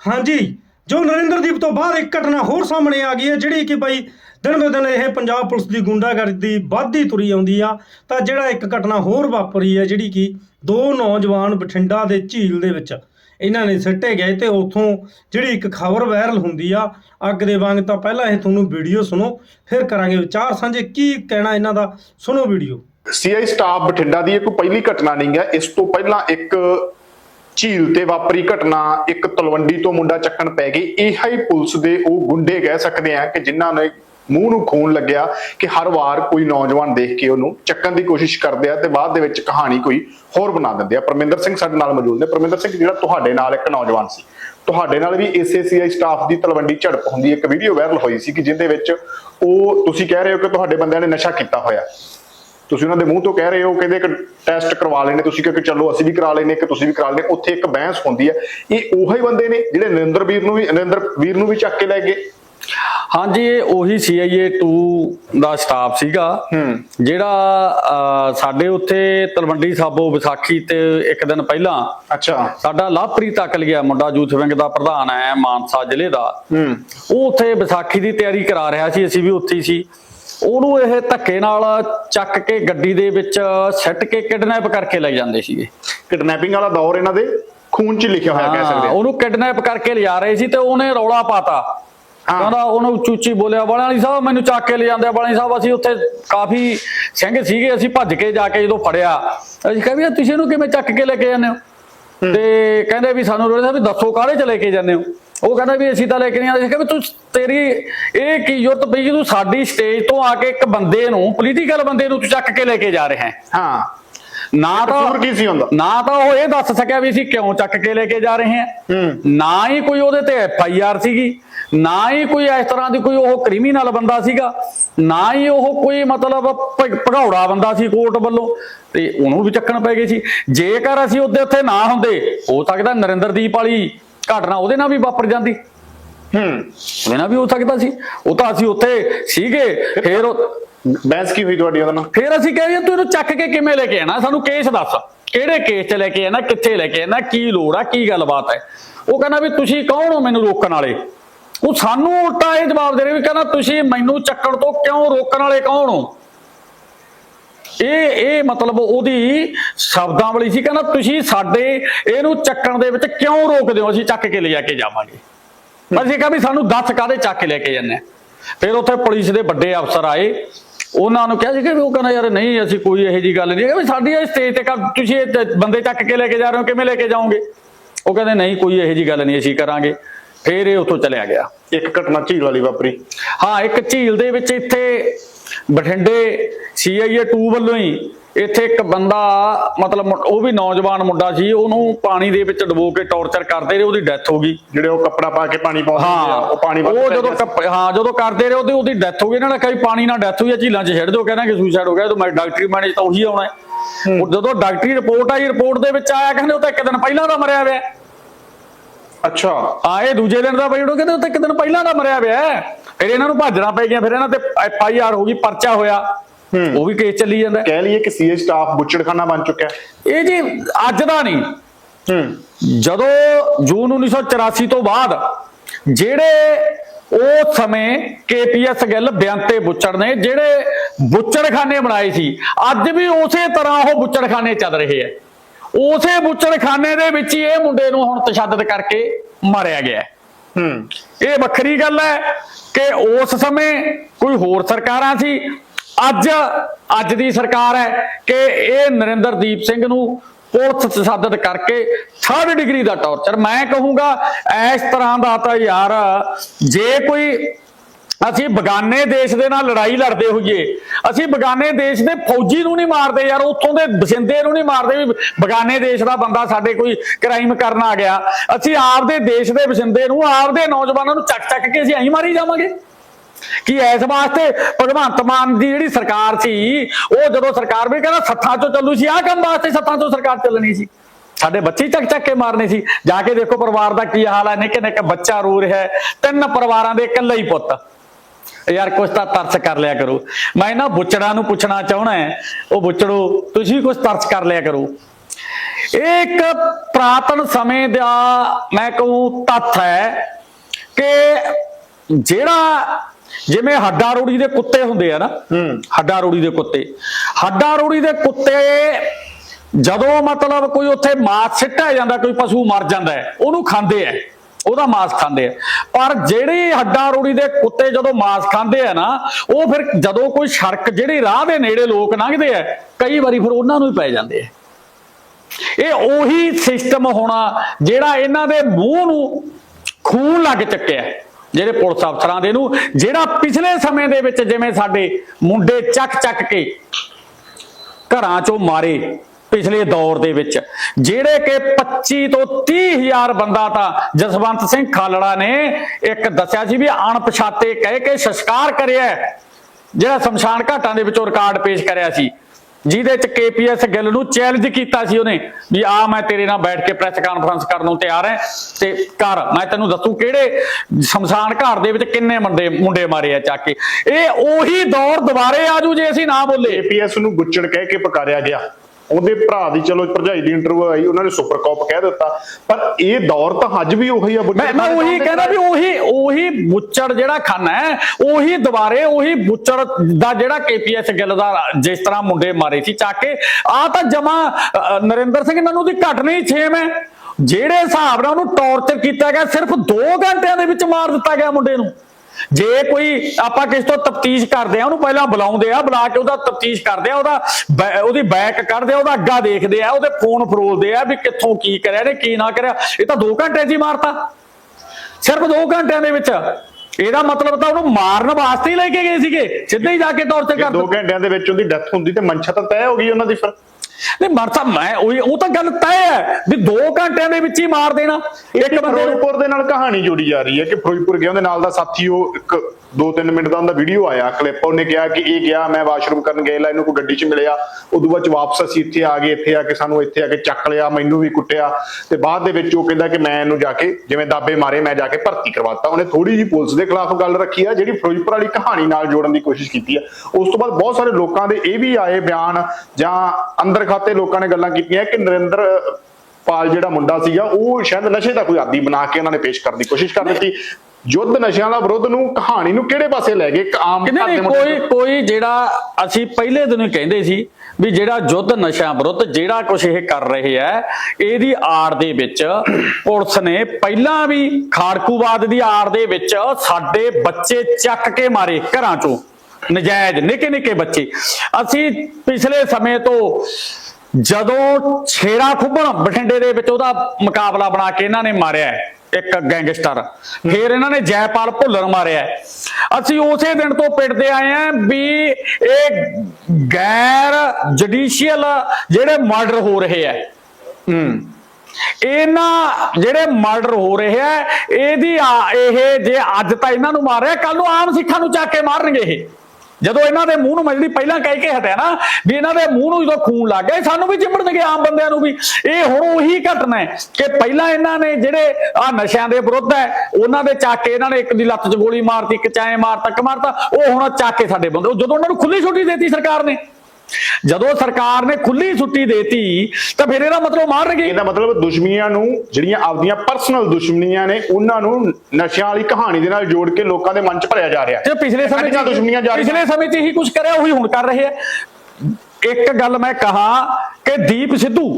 ਹਾਂਜੀ, ਜੋ ਨਰਿੰਦਰਦੀਪ ਤੋਂ ਬਾਅਦ ਇੱਕ ਘਟਨਾ ਹੋਰ ਸਾਹਮਣੇ ਆ ਗਈ ਹੈ, ਜਿਹੜੀ ਕਿ ਬਈ ਦਿਨ ਬ ਦਿਨ ਇਹ ਪੰਜਾਬ ਪੁਲਿਸ ਦੀ ਗੁੰਡਾਗਰਦੀ ਵੱਧਦੀ ਤੁਰੀ ਆਉਂਦੀ ਆ, ਤਾਂ ਜਿਹੜਾ ਇੱਕ ਘਟਨਾ ਹੋਰ ਵਾਪਰੀ ਹੈ, ਜਿਹੜੀ ਕਿ ਦੋ ਨੌਜਵਾਨ ਬਠਿੰਡਾ ਦੇ ਝੀਲ ਦੇ ਵਿੱਚ ਇਹਨਾਂ ਨੇ ਸਿੱਟੇ ਗਏ ਤੇ ਉੱਥੋਂ ਜਿਹੜੀ ਇੱਕ ਖਬਰ ਵਾਇਰਲ ਹੁੰਦੀ ਆ, ਅੱਗ ਦੇ ਵਾਂਗ ਤਾਂ ਪਹਿਲਾਂ ਇਹ ਤੁਹਾਨੂੰ ਵੀਡੀਓ ਸੁਣੋ, ਫਿਰ ਕਰਾਂਗੇ ਵਿਚਾਰ ਸਾਂਝੇ, ਕੀ ਕਹਿਣਾ ਇਹਨਾਂ ਦਾ, ਸੁਣੋ ਵੀਡੀਓ। ਸੀਆਈ ਸਟਾਫ ਬਠਿੰਡਾ ਦੀ ਇਹ ਕੋਈ ਪਹਿਲੀ ਘਟਨਾ ਨਹੀਂ ਹੈ, ਇਸ ਤੋਂ ਪਹਿਲਾਂ ਇੱਕ ਝੀਲ ਤੇ ਵਾਪਰੀ ਘਟਨਾ ਇੱਕ ਤਲਵੰਡੀ ਤੋਂ ਮੁੰਡਾ ਚੱਕਣ ਪੈ ਗਈ। ਇਹ ਹੀ ਪੁਲਿਸ ਦੇ ਉਹ ਗੁੰਡੇ ਕਹਿ ਸਕਦੇ ਆ ਕਿ ਜਿਨ੍ਹਾਂ ਨੇ ਮੂੰਹ ਨੂੰ ਖੂਨ ਲੱਗਿਆ ਕਿ ਹਰ ਵਾਰ ਕੋਈ ਨੌਜਵਾਨ ਦੇਖ ਕੇ ਉਹਨੂੰ ਚੱਕਣ ਦੀ ਕੋਸ਼ਿਸ਼ ਕਰਦੇ ਆ ਤੇ ਬਾਅਦ ਦੇ ਵਿੱਚ ਕਹਾਣੀ ਕੋਈ ਹੋਰ ਬਣਾ ਦਿੰਦੇ ਆ। ਪਰਮਿੰਦਰ ਸਿੰਘ ਸਾਡੇ ਨਾਲ ਮੌਜੂਦ ਨੇ। ਪਰਮਿੰਦਰ ਸਿੰਘ, ਜਿਹੜਾ ਤੁਹਾਡੇ ਨਾਲ ਇੱਕ ਨੌਜਵਾਨ ਸੀ, ਤੁਹਾਡੇ ਨਾਲ ਵੀ ACCI ਸਟਾਫ ਦੀ ਤਲਵੰਡੀ ਝੜਪ ਹੁੰਦੀ, ਇੱਕ ਵੀਡੀਓ ਵਾਇਰਲ ਹੋਈ ਸੀ ਕਿ ਜਿੰਦੇ ਵਿੱਚ ਉਹ ਤੁਸੀਂ ਕਹਿ ਰਹੇ ਹੋ ਕਿ ਤੁਹਾਡੇ ਬੰਦਿਆਂ ਨੇ ਨਸ਼ਾ ਕੀਤਾ ਹੋਇਆ। ਤੁਸੀਂ ਉਹਨਾਂ ਦੇ ਮੂੰਹ ਤੋਂ ਕਹਿ ਰਹੇ ਹੋ ਕਹਿੰਦੇ ਕਿ ਟੈਸਟ ਕਰਵਾ ਲੈਣੇ ਤੁਸੀਂ ਕਿਉਂਕਿ ਚਲੋ ਅਸੀਂ ਵੀ ਕਰਾ ਲੈਨੇ ਕਿ ਤੁਸੀਂ ਵੀ ਕਰਾ ਲੈਨੇ ਉੱਥੇ ਇੱਕ ਬਹਿਸ ਹੁੰਦੀ ਹੈ। ਇਹ ਉਹੀ ਬੰਦੇ ਨੇ ਜਿਹੜੇ ਨਰਿੰਦਰ ਵੀਰ ਨੂੰ ਵੀ ਨਰਿੰਦਰ ਵੀਰ ਨੂੰ ਵੀ ਚੱਕ ਕੇ ਲੈ ਗਏ। ਹਾਂਜੀ ਇਹ ਉਹੀ CIA 2 ਦਾ ਸਟਾਫ ਸੀਗਾ। ਜਿਹੜਾ ਸਾਡੇ ਉੱਥੇ ਤਲਵੰਡੀ ਸਾਬੋ ਵਿਸਾਖੀ ਤੇ ਇੱਕ ਦਿਨ ਪਹਿਲਾਂ ਅੱਛਾ। ਸਾਡਾ ਲਵਪ੍ਰੀਤ ਅਕਲ ਗਿਆ ਮੁੰਡਾ ਯੂਥ ਵਿੰਗ ਦਾ ਪ੍ਰਧਾਨ ਹੈ ਮਾਨਸਾ ਜ਼ਿਲ੍ਹੇ ਦਾ। ਉਹ ਉੱਥੇ ਵਿਸਾਖੀ ਦੀ ਤਿਆਰੀ ਕਰਾ ਰਿਹਾ ਸੀ ਅਸੀਂ ਵੀ ਉੱਥੇ ਸੀ। ਉਹਨੂੰ ਇਹ ਧੱਕੇ ਨਾਲ ਚੱਕ ਕੇ ਗੱਡੀ ਦੇ ਵਿੱਚ ਸੱਟ ਕੇ ਕਿਡਨੈਪ ਕਰਕੇ ਲੈ ਜਾਂਦੇ ਸੀਗੇ। ਕਿਡਨੈਪਿੰਗ ਵਾਲਾ ਦੌਰ ਇਹਨਾਂ ਦੇ ਖੂਨ 'ਚ ਲਿਖਿਆ ਹੋਇਆ ਕਹਿ ਸਕਦੇ ਹਾਂ ਉਹਨੂੰ ਕਿਡਨੈਪ ਕਰਕੇ ਲਿਜਾ ਰਹੇ ਸੀ ਤੇ ਉਹਨੇ ਰੌਲਾ ਪਾਤਾ। ਕਹਿੰਦਾ ਉਹਨੂੰ ਉੱਚੀ ਬੋਲਿਆ ਵਾਲੀ ਸਾਹਿਬ ਮੈਨੂੰ ਚੱਕ ਕੇ ਲੈ ਜਾਂਦੇ ਵਾਲੀ ਸਾਹਿਬ ਅਸੀਂ ਉੱਥੇ ਕਾਫੀ ਸਿੰਘ ਸੀਗੇ ਅਸੀਂ ਭੱਜ ਕੇ ਜਾ ਕੇ ਜਦੋਂ ਫੜਿਆ ਅਸੀਂ ਕਿਹਾ ਵੀ ਇਹ ਤੁਸੀਂ ਇਹਨੂੰ ਕਿਵੇਂ ਚੱਕ ਕੇ ਲੈ ਕੇ ਜਾਂਦੇ ਹੋ। ਤੇ ਕਹਿੰਦੇ ਵੀ ਸਾਨੂੰ ਰੋਲੇ ਸਾਹਿਬ ਵੀ ਦੱਸੋ ਕਾਹਦੇ ਚ ਲੈ ਕੇ ਜਾਂਦੇ ਹੋ? ਉਹ ਕਹਿੰਦਾ ਵੀ ਅਸੀਂ ਤਾਂ ਲੈ ਕੇ ਨਹੀਂ ਅਸੀਂ ਕਿਹਾ ਵੀ ਤੂੰ ਤੇਰੀ ਇਹ ਕੀ ਯੁੱਤ ਪਈ ਕਿ ਤੂੰ ਸਾਡੀ ਸਟੇਜ ਤੋਂ ਆ ਕੇ ਇੱਕ ਬੰਦੇ ਨੂੰ ਪੋਲੀਟੀਕਲ ਬੰਦੇ ਨੂੰ ਤੂੰ ਚੱਕ ਕੇ ਲੈ ਕੇ ਜਾ ਰਿਹਾ ਹੈ। ਹਾਂ। ਨਾ ਤਾਂ ਕੀ ਸੀ ਹੁੰਦਾ? ਨਾ ਤਾਂ ਉਹ ਇਹ ਦੱਸ ਸਕਿਆ ਵੀ ਅਸੀਂ ਕਿਉਂ ਚੱਕ ਕੇ ਲੈ ਕੇ ਜਾ ਰਹੇ ਹਾਂ। ਨਾ ਹੀ ਕੋਈ ਉਹਦੇ ਤੇ ਐਫ ਆਈ ਆਰ ਸੀਗੀ। ਨਾ ਹੀ ਕੋਈ ਇਸ ਤਰ੍ਹਾਂ ਦੀ ਕੋਈ ਉਹ ਕ੍ਰਿਮੀਨਲ ਬੰਦਾ ਸੀਗਾ। ਨਾ ਹੀ ਉਹ ਕੋਈ ਮਤਲਬ ਭਗੌੜਾ ਬੰਦਾ ਸੀ ਕੋਰਟ ਵੱਲੋਂ। ਤੇ ਉਹਨੂੰ ਵੀ ਚੱਕਣ ਪੈ ਗਏ ਸੀ। ਜੇਕਰ ਅਸੀਂ ਉਹਦੇ ਉੱਥੇ ਨਾ ਹੁੰਦੇ ਹੋ ਸਕਦਾ ਨਰਿੰਦਰਦੀਪ ਵਾਲੀ ਘਟਨਾ ਉਹਦੇ ਨਾਲ ਵੀ ਵਾਪਰ ਜਾਂਦੀ। ਹੂੰ। ਉਹਦੇ ਨਾਲ ਵੀ ਹੋ ਸਕਦਾ ਸੀ। ਉਹ ਤਾਂ ਅਸੀਂ ਉੱਥੇ ਸੀਗੇ ਫਿਰ ਬਹਿਸ ਕੀ ਹੋਈ ਤੁਹਾਡੀ ਉਹਦੇ ਨਾਲ? ਫਿਰ ਅਸੀਂ ਕਹੇ ਤੂੰ ਇਹਨੂੰ ਚੱਕ ਕੇ ਕਿਵੇਂ ਲੈ ਕੇ ਆਣਾ? ਸਾਨੂੰ ਕੇਸ ਦੱਸ। ਕਿਹੜੇ ਕੇਸ 'ਚ ਲੈ ਕੇ ਆਣਾ? ਕਿੱਥੇ ਲੈ ਕੇ ਆਣਾ? ਕੀ ਲੋੜ ਆ? ਕੀ ਗੱਲਬਾਤ ਹੈ? ਉਹ ਕਹਿੰਦਾ ਵੀ ਤੁਸੀਂ ਕੌਣ ਹੋ ਮੈਨੂੰ ਰੋਕਣ ਵਾਲੇ? ਉਹ ਸਾਨੂੰ ਉਲਟਾ ਇਹ ਜਵਾਬ ਦੇ ਰਹੇ ਵੀ ਕਹਿੰਦਾ ਤੁਸੀਂ ਮੈਨੂੰ ਚੱਕਣ ਤੋਂ ਕਿਉਂ ਰੋਕਣ ਵਾਲੇ ਕੌਣ ਹੋ? ਇਹ ਇਹ ਮਤਲਬ ਉਹਦੀ ਸ਼ਬਦਾਂ ਵਾਲੀ ਸੀ ਕਹਿੰਦਾ ਤੁਸੀਂ ਸਾਡੇ ਇਹਨੂੰ ਚੱਕਣ ਦੇ ਵਿੱਚ ਕਿਉਂ ਰੋਕਦੇ ਹੋ? ਅਸੀਂ ਚੱਕ ਕੇ ਲਿਜਾ ਕੇ ਜਾਵਾਂਗੇ। ਅਸੀਂ ਕਿਹਾ ਵੀ ਸਾਨੂੰ ਦੱਸ ਕਾਹਦੇ ਚੱਕ ਕੇ ਲੈ ਕੇ ਜਾਂਦੇ ਫਿਰ ਉੱਥੇ ਪੁਲਿਸ ਦੇ ਵੱਡੇ ਅਫਸਰ ਆਏ। ਉਹਨਾਂ ਨੂੰ ਕਿਹਾ ਸੀ ਕਿ ਉਹ ਕਹਿੰਦਾ ਯਾਰ ਨਹੀਂ ਅਸੀਂ ਕੋਈ ਇਹੋ ਜੀ ਗੱਲ ਨਹੀਂ ਹੈ ਵੀ ਸਾਡੀ ਇਹ ਸਟੇਜ ਤੇ ਕਰ- ਤੁਸੀਂ ਇਹ ਬੰਦੇ ਚੱਕ ਕੇ ਲੈ ਕੇ ਜਾ ਰਹੇ ਹੋ ਕਿਵੇਂ ਲੈ ਕੇ ਜਾਓਗੇ? ਉਹ ਕਹਿੰਦੇ ਨਹੀਂ ਕੋਈ ਇਹੋ ਜੀ ਗੱਲ ਨਹੀਂ ਅਸੀਂ ਕਰਾਂਗੇ। ਫਿਰ ਇਹ ਉੱਥੋਂ ਚਲਿਆ ਗਿਆ। ਇੱਕ ਘਟਨਾ ਝੀਲ ਵਾਲੀ ਵਾਪਰੀ। ਹਾਂ ਇੱਕ ਝੀਲ ਦੇ ਵਿੱਚ ਇੱਥੇ ਬਠਿੰਡੇ CIA 2 ਵੱਲੋਂ ਹੀ ਇੱਥੇ ਇੱਕ ਬੰਦਾ ਮਤਲਬ ਉਹ ਵੀ ਨੌਜਵਾਨ ਮੁੰਡਾ ਸੀ ਉਹਨੂੰ ਪਾਣੀ ਦੇ ਵਿੱਚ ਡੁਬੋ ਕੇ ਟੌਰਚਰ ਕਰਦੇ ਰਹੇ ਉਹਦੀ ਡੈਥ ਹੋ ਗਈ। ਜਿਹੜੇ ਉਹ ਕੱਪੜਾ ਪਾ ਕੇ ਪਾਣੀ ਪਾਉਂਦੇ ਹਾਂ ਉਹ ਪਾਣੀ ਉਹ ਜਦੋਂ ਹਾਂ ਜਦੋਂ ਕਰਦੇ ਰਹੇ ਉਹਦੀ ਉਹਦੀ ਡੈਥ ਹੋ ਗਈ। ਇਹਨਾਂ ਨੇ ਕਹੀ ਪਾਣੀ ਨਾਲ ਡੈਥ ਹੋਈ ਹੈ ਝੀਲਾਂ 'ਚ ਛੱਡ ਦਿਓ ਕਹਿੰਦਾ ਕਿ ਸੁਸਾਈਡ ਹੋ ਗਿਆ ਤਾਂ ਮੈਂ ਡਾਕਟਰੀ ਮੈਨੇਜ ਤਾਂ ਉਹੀ ਆਉਣਾ ਹੈ। ਉਹ ਜਦੋਂ ਡਾਕਟਰੀ ਰਿਪੋਰਟ ਆਈ ਰਿਪੋਰਟ ਦੇ ਵਿੱਚ ਆਇਆ ਕਹਿੰਦੇ ਉਹ ਤਾਂ ਇੱਕ ਦਿਨ ਪਹਿਲਾਂ ਦਾ ਮਰਿਆ ਹੋਇਆ। ਅੱਛਾ। ਆ ਇਹ ਦੂਜੇ ਦਿਨ ਦਾ ਬਈ ਉਹ ਕਹਿੰਦੇ ਉਹ ਤਾਂ ਇੱਕ ਦਿਨ ਪਹਿਲਾਂ ਦਾ ਮਰਿਆ ਹੋਇਆ। ਫਿਰ ਇਹਨਾਂ ਨੂੰ ਭਾਜਣਾ ਪੈ ਗਿਆ ਫਿਰ ਇਹਨਾਂ ਤੇ ਐਫ ਆਈ ਆਰ ਹੋ ਗਈ ਪਰਚਾ ਹੋਇਆ। ਉਹ ਵੀ ਕੇਸ ਚੱਲੀ ਜਾਂਦਾ। ਕਹਿ ਲਈਏ ਕਿ ਸੀਏ ਸਟਾਫ ਬੁੱਚੜਖਾਨਾ ਬਣ ਚੁੱਕਿਆ ਹੈ। ਇਹ ਜੀ ਅੱਜ ਦਾ ਨਹੀਂ। ਹੂੰ। ਜਦੋਂ ਜੂਨ 1984 ਤੋਂ ਬਾਅਦ ਜਿਹੜੇ ਉਹ ਸਮੇਂ ਕੇਪੀਐਸ ਗਿੱਲ ਬਿਆੰਤੇ ਬੁੱਚੜ ਨੇ ਜਿਹੜੇ ਬੁੱਚੜਖਾਨੇ ਬਣਾਏ ਸੀ ਅੱਜ ਵੀ ਉਸੇ ਤਰ੍ਹਾਂ ਉਹ ਬੁੱਚੜਖਾਨੇ ਚੱਲ ਰਹੇ ਆ ਉਸੇ ਬੁੱਚੜਖਾਨੇ ਦੇ ਵਿੱਚ ਹੀ ਇਹ ਮੁੰਡੇ ਨੂੰ ਹੁਣ ਤਸ਼ੱਦਦ ਕਰਕੇ ਮਾਰਿਆ ਗਿਆ ਹੈ। ਹੂੰ। ਇਹ ਵੱਖਰੀ ਗੱਲ ਹੈ ਕਿ ਉਸ ਸਮੇਂ ਕੋਈ ਹੋਰ ਸਰਕਾਰਾਂ ਸੀ। ਅੱਜ ਅੱਜ ਦੀ ਸਰਕਾਰ ਹੈ ਕਿ ਇਹ ਨਰਿੰਦਰਦੀਪ ਸਿੰਘ ਨੂੰ ਪੁਲਿਸ ਤਸ਼ੱਦਦ ਕਰਕੇ 3rd ਡਿਗਰੀ ਦਾ ਟੌਰਚਰ। ਮੈਂ ਕਹੂੰਗਾ, ਇਸ ਤਰ੍ਹਾਂ ਦਾ ਤਾਂ ਯਾਰ, ਜੇ ਕੋਈ ਅਸੀਂ ਬਗਾਨੇ ਦੇਸ਼ ਦੇ ਨਾਲ ਲੜਾਈ ਲੜਦੇ ਹੋਈਏ। ਅਸੀਂ ਬਗਾਨੇ ਦੇਸ਼ ਦੇ ਫੌਜੀ ਨੂੰ ਨਹੀਂ ਮਾਰਦੇ ਯਾਰ, ਉੱਥੋਂ ਦੇ ਬਸਿੰਦੇ ਨੂੰ ਨਹੀਂ ਮਾਰਦੇ ਵੀ ਬਗਾਨੇ ਦੇਸ਼ ਦਾ ਬੰਦਾ ਸਾਡੇ ਕੋਈ ਕ੍ਰਾਈਮ ਕਰਨ ਆ ਗਿਆ। ਅਸੀਂ ਆਪਦੇ ਦੇਸ਼ ਦੇ ਬਸਿੰਦੇ ਨੂੰ, ਆਪਦੇ ਨੌਜਵਾਨਾਂ ਨੂੰ ਚੱਕ ਚੱਕ ਕੇ ਅਸੀਂ ਐਂ ਮਾਰੀ ਜਾਵਾਂਗੇ। ਕਿ ਇਸ ਵਾਸਤੇ ਭਗਵੰਤ ਮਾਨ ਦੀ ਜਿਹੜੀ ਸਰਕਾਰ ਸੀ, ਉਹ ਜਦੋਂ ਸਰਕਾਰ ਵੀ ਕਹਿੰਦਾ ਸੱਥਾਂ ਚੋਂ ਚੱਲੂ ਸੀ, ਆਹ ਕੰਮ ਵਾਸਤੇ ਸੱਥਾਂ ਚੋਂ ਸਰਕਾਰ ਚੱਲਣੀ ਸੀ। ਸਾਡੇ ਬੱਚੇ ਚੱਕ ਚੱਕ ਕੇ ਮਾਰਨੇ ਸੀ। ਜਾ ਕੇ ਦੇਖੋ ਪਰਿਵਾਰ ਦਾ ਕੀ ਹਾਲ ਹੈ, ਨਿੱਕੇ ਨਿੱਕੇ ਬੱਚਾ ਰੋ ਰਿਹਾ ਤਿੰਨ ਪਰਿਵਾਰਾਂ ਦੇ ਇਕੱਲਾ ਹੀ ਪੁੱਤ। ਯਾਰ ਕੁਛ ਤਾਂ ਤਰਸ ਕਰ ਲਿਆ ਕਰੋ। ਮੈਂ ਨਾ ਬੁੱਚੜਾਂ ਨੂੰ ਪੁੱਛਣਾ ਚਾਹਣਾ ਹੈ ਉਹ ਬੁੱਚੜੋ ਤੁਸੀਂ ਕੁਛ ਤਰਸ ਕਰ ਲਿਆ ਕਰੋ। ਇਹ ਇੱਕ ਪ੍ਰਾਤਨ ਸਮੇਂ ਦਾ ਮੈਂ ਕਹੂੰ ਤੱਥ ਹੈ ਕਿ ਜਿਹੜਾ ਜਿਵੇਂ ਹੱਡਾ ਰੋੜੀ ਦੇ ਕੁੱਤੇ ਹੁੰਦੇ ਆ ਨਾ ਹੱਡਾ ਰੋੜੀ ਦੇ ਕੁੱਤੇ। ਹੱਡਾ ਰੋੜੀ ਦੇ ਕੁੱਤੇ ਜਦੋਂ ਮਤਲਬ ਕੋਈ ਉੱਥੇ ਮਾਸ ਸਿੱਟਿਆ ਜਾਂਦਾ ਕੋਈ ਪਸ਼ੂ ਮਰ ਜਾਂਦਾ ਉਹਨੂੰ ਖਾਂਦੇ ਆ ਉਹਦਾ ਮਾਸ ਖਾਂਦੇ ਆ। ਪਰ ਜਿਹੜੇ ਹੱਡਾ ਰੋੜੀ ਦੇ ਕੁੱਤੇ ਜਦੋਂ ਮਾਸ ਖਾਂਦੇ ਆ ਨਾ, ਉਹ ਫਿਰ ਜਦੋਂ ਕੋਈ ਸੜਕ ਜਿਹੜੀ ਰਾਹ ਦੇ ਨੇੜੇ ਲੋਕ ਲੰਘਦੇ ਆ, ਕਈ ਵਾਰੀ ਫਿਰ ਉਹਨਾਂ ਨੂੰ ਹੀ ਪੈ ਜਾਂਦੇ ਆ। ਇਹ ਉਹੀ ਸਿਸਟਮ ਹੋਣਾ ਜਿਹੜਾ ਇਹਨਾਂ ਦੇ ਮੂੰਹ ਨੂੰ ਖੂਨ ਲੱਗ ਚੱਕਿਆ ਜਿਹੜੇ ਪੁਲਿਸ ਅਫਸਰਾਂ ਦੇ ਨੂੰ, ਜਿਹੜਾ ਪਿਛਲੇ ਸਮੇਂ ਦੇ ਵਿੱਚ ਜਿਵੇਂ ਸਾਡੇ ਮੁੰਡੇ ਚੱਕ ਚੱਕ ਕੇ ਘਰਾਂ ਚੋਂ ਮਾਰੇ ਪਿਛਲੇ ਦੌਰ ਦੇ ਵਿੱਚ, ਜਿਹੜੇ ਕਿ 25 ਤੋਂ 30 ਹਜ਼ਾਰ ਬੰਦਾ ਤਾਂ ਜਸਵੰਤ ਸਿੰਘ ਖਾਲੜਾ ਨੇ ਇੱਕ ਦੱਸਿਆ ਸੀ ਵੀ ਅਣਪਛਾਤੇ ਕਹਿ ਕੇ ਸੰਸਕਾਰ ਕਰਿਆ ਜਿਹੜਾ ਸ਼ਮਸ਼ਾਨ ਘਾਟਾਂ ਦੇ ਵਿੱਚੋਂ ਰਿਕਾਰਡ ਪੇਸ਼ ਕਰਿਆ ਸੀ। ਜਿਹਦੇ ਚ ਕੇਪੀਐਸ ਗਿੱਲ ਨੂੰ ਚੈਲੰਜ ਕੀਤਾ ਸੀ ਉਹਨੇ, ਵੀ ਆ ਮੈਂ ਤੇਰੇ ਨਾਲ ਬੈਠ ਕੇ ਪ੍ਰੈਸ ਕਾਨਫਰੰਸ ਕਰਨ ਨੂੰ ਤਿਆਰ ਹਾਂ, ਤੇ ਕਰ, ਮੈਂ ਤੈਨੂੰ ਦੱਸੂ ਕਿਹੜੇ ਸ਼ਮਸ਼ਾਨ ਘਾਟ ਦੇ ਵਿੱਚ ਕਿੰਨੇ ਮੁੰਡੇ ਮੁੰਡੇ ਮਾਰੇ ਆ ਚੱਕ ਕੇ। ਇਹ ਉਹੀ ਦੌਰ ਦੁਬਾਰੇ ਆਜੂ ਜੇ ਅਸੀਂ ਨਾ ਬੋਲੇ। ਏਪੀਐਸ ਨੂੰ ਗੁੱਚੜ ਕਹਿ ਕੇ ਪੁਕਾਰਿਆ ਗਿਆ। ਉਹਦੇ ਭਰਾ ਦੀ ਚਲੋ ਭਰਜਾਈ ਦੀ ਇੰਟਰਵਿਊ ਆਈ ਉਹਨਾਂ ਨੇ ਸੁਪਰ ਕਾਪ ਕਹਿ ਦਿੱਤਾ। ਪਰ ਇਹ ਦੌਰ ਤਾਂ ਅੱਜ ਵੀ ਉਹੀ ਆ ਮੈਂ ਮੈਂ ਉਹੀ ਕਹਿੰਦਾ ਵੀ ਉਹੀ ਉਹੀ ਬੁੱਚੜ ਜਿਹੜਾ ਖਾਨਾ ਹੈ ਉਹੀ ਦੁਬਾਰੇ ਉਹੀ ਬੁੱਚੜ ਦਾ ਜਿਹੜਾ ਕੇਪੀਐਸ ਗਿੱਲ ਦਾ ਜਿਸ ਤਰ੍ਹਾਂ ਮੁੰਡੇ ਮਾਰੇ ਸੀ ਚੱਕ ਕੇ ਆ ਤਾਂ ਜਮਾ ਨਰਿੰਦਰ ਸਿੰਘ ਨਨੂ ਦੀ ਘਟਨਾ ਹੀ ਛੇਮ ਹੈ। ਜਿਹੜੇ ਹਿਸਾਬ ਨਾਲ ਉਹਨੂੰ ਟੌਰਚਰ ਕੀਤਾ ਗਿਆ ਸਿਰਫ 2 ਘੰਟਿਆਂ ਦੇ ਵਿੱਚ ਮਾਰ ਦਿੱਤਾ ਗਿਆ ਮੁੰਡੇ ਨੂੰ। ਜੇ ਕੋਈ ਆਪਾਂ ਕਿਸ ਤੋਂ ਤਫਤੀਸ਼ ਕਰਦੇ ਆ ਉਹਨੂੰ ਪਹਿਲਾਂ ਬੁਲਾਉਂਦੇ ਆ ਬੁਲਾ ਕੇ ਉਹਦਾ ਤਫਤੀਸ਼ ਕਰਦੇ ਆ ਉਹਦਾ ਉਹਦੀ ਬੈਕ ਕੱਢਦੇ ਆ ਉਹਦਾ ਅੱਗਾ ਦੇਖਦੇ ਆ ਉਹਦੇ ਫੋਨ ਫਰੋਲਦੇ ਆ ਵੀ ਕਿੱਥੋਂ ਕੀ ਕਰਿਆ ਨੇ ਕੀ ਨਾ ਕਰਿਆ। ਇਹ ਤਾਂ 2 ਘੰਟੇ 'ਚ ਹੀ ਮਾਰਤਾ। ਸਿਰਫ 2 ਘੰਟਿਆਂ ਦੇ ਵਿੱਚ। ਇਹਦਾ ਮਤਲਬ ਤਾਂ ਉਹਨੂੰ ਮਾਰਨ ਵਾਸਤੇ ਹੀ ਲੈ ਕੇ ਗਏ ਸੀਗੇ। ਸਿੱਧੇ ਹੀ ਜਾ ਕੇ ਟੌਰਚਰ ਜੇ ਕਰ ਦੋ ਘੰਟਿਆਂ ਦੇ ਵਿੱਚ ਉਹਦੀ ਡੈਥ ਹੁੰਦੀ ਤੇ ਮਨਸ਼ਾ ਤਾਂ ਤੈਅ ਹੋ ਗਈ ਉਹਨਾਂ ਦੀ ਫਿਰ। ਨਹੀਂ ਮਰਤਾ ਮੈਂ ਉਹੀ ਤਾਂ ਗੱਲ ਤੈਅ ਹੈ ਵੀ 2 ਘੰਟਿਆਂ ਦੇ ਵਿੱਚ ਹੀ ਮਾਰ ਦੇਣਾ। ਇੱਕ ਬੰਦੇ ਨੂੰ ਫਿਰੋਜ਼ਪੁਰ ਦੇ ਨਾਲ ਕਹਾਣੀ ਜੁੜੀ ਜਾ ਰਹੀ ਹੈ ਕਿ ਫਿਰੋਜ਼ਪੁਰ ਗਿਆ ਉਹਦੇ ਨਾਲ ਦਾ ਸਾਥੀ ਉਹ ਇੱਕ 2-3 ਮਿੰਟ ਦਾ ਉਹਦਾ ਵੀਡੀਓ ਆਇਆ ਕਲਿੱਪ ਉਹਨੇ ਕਿਹਾ ਕਿ ਇਹ ਗਿਆ ਮੈਂ ਵਾਸ਼ਰੂਮ ਕਰਨ ਗਿਆ ਇਹਨੂੰ ਕੋਈ ਗੱਡੀ 'ਚ ਮਿਲਿਆ। ਉਦੋਂ ਬਾਅਦ ਵਾਪਸ ਅਸੀਂ ਇੱਥੇ ਆ ਗਏ ਇੱਥੇ ਆ ਕੇ ਸਾਨੂੰ ਇੱਥੇ ਆ ਕੇ ਚੱਕ ਲਿਆ ਮੈਨੂੰ ਵੀ ਕੁੱਟਿਆ। ਤੇ ਬਾਅਦ ਦੇ ਵਿੱਚ ਉਹ ਕਹਿੰਦਾ ਕਿ ਮੈਂ ਇਹਨੂੰ ਜਾ ਕੇ ਜਿਵੇਂ ਦਾਬੇ ਮਾਰੇ ਮੈਂ ਜਾ ਕੇ ਭਰਤੀ ਕਰਵਾਤਾ। ਉਹਨੇ ਥੋੜੀ ਜੀ ਪੁਲਿਸ ਦੇ ਖਿਲਾਫ ਗੱਲ ਰੱਖੀ ਆ ਜਿਹੜੀ ਫਿਰੋਜ਼ਪੁਰ ਵਾਲੀ ਕਹਾਣੀ ਨਾਲ ਜੋੜਨ ਦੀ ਕੋਸ਼ਿਸ਼ ਕੀਤੀ ਆ। ਉਸ ਤੋਂ ਬਾਅਦ ਬਹੁਤ ਸਾਰੇ ਲੋਕਾਂ ਦੇ ਇਹ ਵੀ ਆਏ ਬਿਆਨ ਜਾਂ ਅੰਦਰ ਖਾਤੇ ਲੋਕਾਂ ਨੇ ਗੱਲਾਂ ਕੀਤੀਆਂ ਕਿ ਨਰਿੰਦਰ ਪਾਲ ਜਿਹੜਾ ਮੁੰਡਾ ਸੀਗਾ ਉਹ ਸ਼ਾਇਦ ਨਸ਼ੇ ਦਾ ਕੋਈ ਆਦੀ ਬਣਾ ਕੇ ਉਹਨਾਂ ਨੇ ਪੇਸ਼ ਕਰਨ ਦੀ ਕੋਸ਼ਿਸ਼ ਕਰ ਦਿੱਤੀ। ਯੁੱਧ ਨਸ਼ਿਆਂ ਦਾ ਵਿਰੋਧ ਨੂੰ ਕਹਾਣੀ ਨੂੰ ਕਿਹੜੇ ਪਾਸੇ ਲੈ ਗਏ? ਇੱਕ ਆਮ ਘਰ ਦੇ ਨਹੀਂ ਮੁੰਡੇ ਕੋਈ ਨੂੰ- ਕੋਈ ਜਿਹੜਾ ਅਸੀਂ ਪਹਿਲੇ ਦਿਨ ਹੀ ਕਹਿੰਦੇ ਸੀ ਵੀ ਜਿਹੜਾ ਯੁੱਧ ਨਸ਼ਿਆਂ ਵਿਰੁੱਧ ਜਿਹੜਾ ਕੁਝ ਇਹ ਕਰ ਰਹੇ ਆ ਇਹਦੀ ਆੜ ਦੇ ਵਿੱਚ ਪੁਲਿਸ ਨੇ ਪਹਿਲਾਂ ਵੀ ਖਾੜਕੂਵਾਦ ਦੀ ਆੜ ਦੇ ਵਿੱਚ ਸਾਡੇ ਬੱਚੇ ਚੱਕ ਕੇ ਮਾਰੇ ਘਰਾਂ ਚੋਂ। ਨਜਾਇਜ਼ ਨਿੱਕੇ ਨਿੱਕੇ ਬੱਚੇ। ਅਸੀਂ ਪਿਛਲੇ ਸਮੇਂ ਤੋਂ ਜਦੋਂ ਛੇੜਾ ਖੁੱਬਣ ਬਠਿੰਡੇ ਦੇ ਵਿੱਚ ਉਹਦਾ ਮੁਕਾਬਲਾ ਬਣਾ ਕੇ ਇਹਨਾਂ ਨੇ ਮਾਰਿਆ ਹੈ, ਇੱਕ ਗੈਂਗਸਟਰ। ਫਿਰ ਇਹਨਾਂ ਨੇ ਜੈਪਾਲ ਭੁੱਲਰ ਮਾਰਿਆ। ਅਸੀਂ ਉਸੇ ਦਿਨ ਤੋਂ ਪਿੱਟਦੇ ਆਏ ਆਂ ਵੀ ਇਹ ਗੈਰ ਜੁਡੀਸ਼ੀਅਲ ਜਿਹੜੇ ਮਰਡਰ ਹੋ ਰਹੇ ਆ। ਹੂੰ। ਇਹਨਾਂ ਜਿਹੜੇ ਮਰਡਰ ਹੋ ਰਹੇ ਆ ਇਹਦੀ ਇਹ ਜੇ ਅੱਜ ਤਾਂ ਇਹਨਾਂ ਨੂੰ ਮਾਰਿਆ ਕੱਲ ਨੂੰ ਆਮ ਸਿੱਖਾਂ ਨੂੰ ਚੱਕ ਕੇ ਮਾਰਨਗੇ ਇਹ। ਜਦੋਂ ਇਹਨਾਂ ਦੇ ਮੂੰਹ ਨੂੰ ਮੈਂ ਜਿਹੜੀ ਪਹਿਲਾਂ ਕਹਿ ਕੇ ਹਟਿਆ ਨਾ, ਵੀ ਇਹਨਾਂ ਦੇ ਮੂੰਹ ਨੂੰ ਜਦੋਂ ਖੂਨ ਲੱਗ ਗਿਆ ਸਾਨੂੰ ਵੀ ਚਿੰਬੜਨਗੇ ਆਮ ਬੰਦਿਆਂ ਨੂੰ ਵੀ। ਇਹ ਹੁਣ ਉਹੀ ਘਟਨਾ ਹੈ ਕਿ ਪਹਿਲਾਂ ਇਹਨਾਂ ਨੇ ਜਿਹੜੇ ਆ ਨਸ਼ਿਆਂ ਦੇ ਵਿਰੁੱਧ ਹੈ, ਉਹਨਾਂ ਦੇ ਚੱਕ ਕੇ ਇਹਨਾਂ ਨੇ ਇੱਕ ਦੀ ਲੱਤ 'ਚ ਗੋਲੀ ਮਾਰਤੀ, ਇੱਕ ਚਾਏ ਮਾਰਤਾ, ਇੱਕ ਮਾਰਤਾ, ਉਹ ਹੁਣ ਚੱਕ ਕੇ ਸਾਡੇ ਬੰਦੇ ਜਦੋਂ ਉਹਨਾਂ ਨੂੰ ਖੁੱਲੀ ਛੁੱਟੀ ਦੇਤੀ ਸਰਕਾਰ ਨੇ। ਜਦੋਂ ਸਰਕਾਰ ਨੇ ਖੁੱਲੀ ਛੁੱਟੀ ਦੇਤੀ ਤਾਂ ਫਿਰ ਇਹਦਾ ਮਤਲਬ ਮਾਰਨਗੇ। ਇਹਦਾ ਮਤਲਬ ਦੁਸ਼ਮਣੀਆਂ ਨੂੰ ਜਿਹੜੀਆਂ ਆਪਦੀਆਂ ਪਰਸਨਲ ਦੁਸ਼ਮਣੀਆਂ ਨੇ ਉਹਨਾਂ ਨੂੰ ਨਸ਼ਿਆਂ ਵਾਲੀ ਕਹਾਣੀ ਦੇ ਨਾਲ ਜੋੜ ਕੇ ਲੋਕਾਂ ਦੇ ਮਨ 'ਚ ਭਰਿਆ ਜਾ ਰਿਹਾ ਤੇ ਪਿਛਲੇ ਸਮੇਂ ਸਾਡੀਆਂ ਦੁਸ਼ਮਣੀਆਂ ਜਾ ਪਿਛਲੇ ਸਮੇਂ 'ਚ ਇਹੀ ਕੁਝ ਕਰਿਆ ਉਹੀ ਹੁਣ ਕਰ ਰਹੇ ਆ ਇੱਕ ਗੱਲ ਮੈਂ ਕਹਾ ਕਿ ਦੀਪ ਸਿੱਧੂ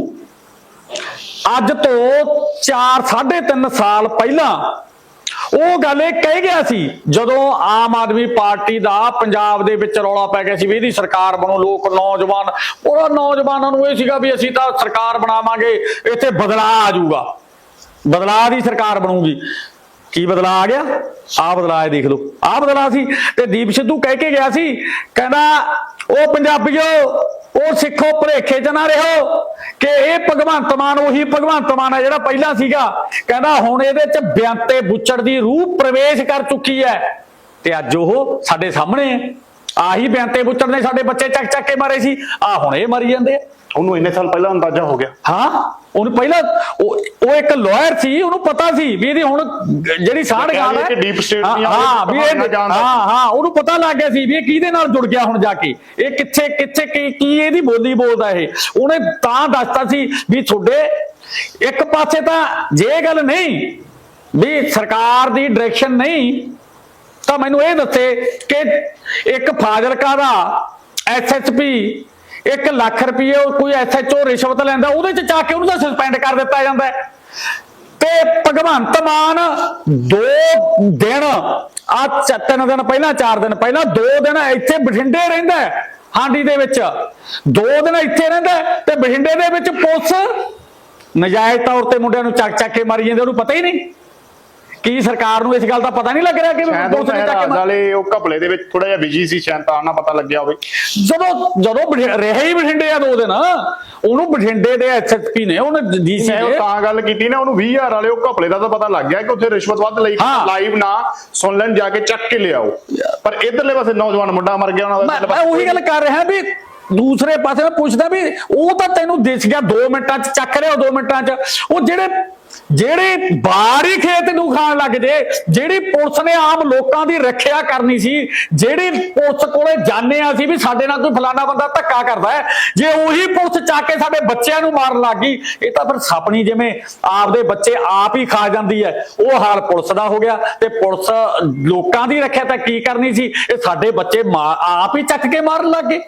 ਅੱਜ ਤੋਂ 4 3.5 ਸਾਲ ਪਹਿਲਾਂ ਉਹ ਗੱਲ ਇਹ ਕਹਿ ਗਿਆ ਸੀ, ਜਦੋਂ ਆਮ ਆਦਮੀ ਪਾਰਟੀ ਦਾ ਪੰਜਾਬ ਦੇ ਵਿੱਚ ਰੌਲਾ ਪੈ ਗਿਆ ਸੀ ਵੀ ਇਹਦੀ ਸਰਕਾਰ ਬਣੋ, ਲੋਕ ਨੌਜਵਾਨ ਉਹਨਾਂ ਨੌਜਵਾਨਾਂ ਨੂੰ ਇਹ ਸੀਗਾ ਵੀ ਅਸੀਂ ਤਾਂ ਸਰਕਾਰ ਬਣਾਵਾਂਗੇ, ਇੱਥੇ ਬਦਲਾਅ ਆ ਜਾਊਗਾ। ਬਦਲਾਅ ਦੀ ਸਰਕਾਰ ਬਣੂਗੀ। ਕੀ ਬਦਲਾ ਆ ਗਿਆ? ਆ ਬਦਲਾਅ ਦੇਖ ਲਓ। ਆ ਬਦਲਾਅ ਸੀ ਤੇ ਦੀਪ ਸਿੱਧੂ ਕਹਿ ਕੇ ਗਿਆ ਸੀ, ਕਹਿੰਦਾ, ਉਹ ਪੰਜਾਬੀਓ, ਉਹ ਸਿੱਖੋ, ਭਲੇਖੇ ਚ ਨਾ ਰਹੋ ਕਿ ਇਹ ਭਗਵੰਤ ਮਾਨ ਉਹੀ ਭਗਵੰਤ ਮਾਨ ਹੈ ਜਿਹੜਾ ਪਹਿਲਾਂ ਸੀਗਾ। ਕਹਿੰਦਾ, ਹੁਣ ਇਹਦੇ ਚ ਬਿਆੰਤੇ ਬੁੱਚੜ ਦੀ ਰੂਹ ਪ੍ਰਵੇਸ਼ ਕਰ ਚੁੱਕੀ ਹੈ ਤੇ ਅੱਜ ਉਹ ਸਾਡੇ ਸਾਹਮਣੇ ਹੈ। ਆਹੀ ਬੈਂਤੇ ਬੁੱਚੜ ਨੇ ਸਾਡੇ ਬੱਚੇ ਚੱਕ ਚੱਕ ਕੇ ਮਾਰੇ ਸੀ। ਆ ਹੁਣ ਇਹ ਮਰੀ ਜਾਂਦੇ ਆ। ਉਹਨੂੰ ਇੰਨੇ ਸਾਲ ਪਹਿਲਾਂ ਅੰਦਾਜ਼ਾ ਹੋ ਗਿਆ। ਹਾਂ ਉਹਨੂੰ ਪਹਿਲਾਂ ਉਹ ਇੱਕ ਲਾਇਰ ਸੀ ਉਹਨੂੰ ਪਤਾ ਸੀ ਵੀ ਇਹਦੀ ਹੁਣ ਜਿਹੜੀ ਸਾੜ ਗਾਲ ਹੈ। ਕਿ deep state ਹਾਂ, ਵੀ ਇਹ। ਹਾਂ ਹਾਂ ਉਹਨੂੰ ਪਤਾ ਲੱਗ ਗਿਆ ਸੀ ਵੀ ਇਹ ਕਿਹਦੇ ਨਾਲ ਜੁੜ ਗਿਆ ਹੁਣ ਜਾ ਕੇ। ਇਹ ਕਿੱਥੇ ਕਿੱਥੇ ਕੀ ਕੀ ਇਹਦੀ ਬੋਲੀ ਬੋਲਦਾ ਇਹ? ਉਹਨੇ ਤਾਂ ਦੱਸਤਾ ਸੀ ਵੀ ਤੁਹਾਡੇ ਇੱਕ ਪਾਸੇ ਤਾਂ ਜੇ ਗੱਲ ਨਹੀਂ ਵੀ ਸਰਕਾਰ ਦੀ ਡਾਇਰੈਕਸ਼ਨ ਨਹੀਂ ਤਾਂ ਮੈਨੂੰ ਇਹ ਦੱਸੇ ਕਿ ਇੱਕ ਫਾਜ਼ਿਲਕਾ ਦਾ ਐਸਐਸਪੀ 1 ਲੱਖ ਰੁਪਏ ਕੋਈ ਐਸਐਚਓ ਰਿਸ਼ਵਤ ਲੈਂਦਾ, ਉਹਦੇ ਚ ਚਾ ਕੇ ਉਹਨੂੰ ਤਾਂ ਸਸਪੈਂਡ ਕਰ ਦਿੱਤਾ ਜਾਂਦਾ ਹੈ। ਤੇ ਭਗਵੰਤ ਮਾਨ ਦੋ ਦਿਨ ਆ ਤਿੰਨ ਦਿਨ ਪਹਿਲਾਂ, ਚਾਰ ਦਿਨ ਪਹਿਲਾਂ, ਦੋ ਦਿਨ ਇੱਥੇ ਬਠਿੰਡੇ ਰਹਿੰਦਾ ਹਾਂਡੀ ਦੇ ਵਿੱਚ। ਦੋ ਦਿਨ ਇੱਥੇ ਰਹਿੰਦਾ ਤੇ ਬਠਿੰਡੇ ਦੇ ਵਿੱਚ ਪੁਲਿਸ ਨਜਾਇਜ਼ ਤੌਰ ਤੇ ਮੁੰਡਿਆਂ ਨੂੰ ਚੱਕ ਚੱਕ ਕੇ ਮਾਰੀ ਜਾਂਦੇ ਉਹਨੂੰ ਪਤਾ ਹੀ ਨਹੀਂ। ਕੀ ਸਰਕਾਰ ਨੂੰ ਇਸ ਗੱਲ ਦਾ ਪਤਾ ਨਹੀਂ ਲੱਗ ਰਿਹਾ ਕਿ ਪੁਲਿਸ ਨੇ ਚੱਕ ਵਾਲੇ ਉਹ ਘਪਲੇ ਦੇ ਵਿੱਚ ਥੋੜਾ ਜਿਹਾ ਬਿਜ਼ੀ ਸੀ ਸ਼ਾਇਦ ਤਾਂ ਨਾ ਪਤਾ ਲੱਗਿਆ ਹੋਵੇ। ਜਦੋਂ ਜਦੋਂ ਰਿਹਾ ਹੀ ਬਠਿੰਡੇ ਆ ਦੋ ਦਿਨ ਉਹਨੂੰ ਬਠਿੰਡੇ ਦੇ ਐਸਐਸਪੀ ਨੇ ਉਹਨੇ ਡੀਸੀ ਨੇ ਤਾਂ ਗੱਲ ਕੀਤੀ ਨਾ ਉਹਨੂੰ 20000 ਵਾਲੇ ਉਹ ਘਪਲੇ ਦਾ ਤਾਂ ਪਤਾ ਲੱਗ ਗਿਆ ਕਿ ਉੱਥੇ ਰਿਸ਼ਵਤ ਵੱਧ ਲਈ। ਲਾਈਵ ਨਾ ਸੁਣ ਲੈਣ ਜਾ ਕੇ ਚੱਕ ਕੇ ਲਿਆਓ। ਪਰ ਇਧਰਲੇ ਪਾਸੇ ਨੌਜਵਾਨ ਮੁੰਡਾ ਮਰ ਗਿਆ ਉਹਨਾਂ ਦਾ ਮੈਂ ਉਹੀ ਗੱਲ ਕਰ ਰਿਹਾ ਵੀ ਦੂਸਰੇ ਪਾਸੇ ਮੈਂ ਪੁੱਛਦਾ ਵੀ ਉਹ ਤਾਂ ਤੈਨੂੰ ਦਿਸ ਗਿਆ 2 ਮਿੰਟਾਂ ਚ ਚੱਕ ਲਿਆ 2 ਮਿੰਟਾਂ ਚ। ਉਹ ਜਿਹੜੇ ਜਿਹੜੇ ਬਾਹਰੀ ਖੇਤ ਨੂੰ ਖਾਣ ਲੱਗ ਜੇ, ਜਿਹੜੀ ਪੁਲਿਸ ਨੇ ਆਮ ਲੋਕਾਂ ਦੀ ਰੱਖਿਆ ਕਰਨੀ ਸੀ, ਜਿਹੜੀ ਪੁਲਿਸ ਕੋਲੇ ਜਾਣੇ ਆ ਸੀ ਵੀ ਸਾਡੇ ਨਾਲ ਕੋਈ ਫਲਾਣਾ ਬੰਦਾ ਧੱਕਾ ਕਰਦਾ ਹੈ, ਜੇ ਉਹੀ ਪੁਲਿਸ ਚੱਕ ਕੇ ਸਾਡੇ ਬੱਚਿਆਂ ਨੂੰ ਮਾਰਨ ਲੱਗ ਗਈ, ਇਹ ਤਾਂ ਫਿਰ ਸਪਣੀ ਜਿਵੇਂ ਆਪਦੇ ਬੱਚੇ ਆਪ ਹੀ ਖਾ ਜਾਂਦੀ ਹੈ। ਉਹ ਹਾਲ ਪੁਲਿਸ ਦਾ ਹੋ ਗਿਆ ਤੇ ਪੁਲਿਸ ਲੋਕਾਂ ਦੀ ਰੱਖਿਆ ਤਾਂ ਕੀ ਕਰਨੀ ਸੀ? ਇਹ ਸਾਡੇ ਬੱਚੇ ਮਾ- ਆਪ ਹੀ ਚੱਕ ਕੇ ਮਾਰਨ ਲੱਗ ਗਏ।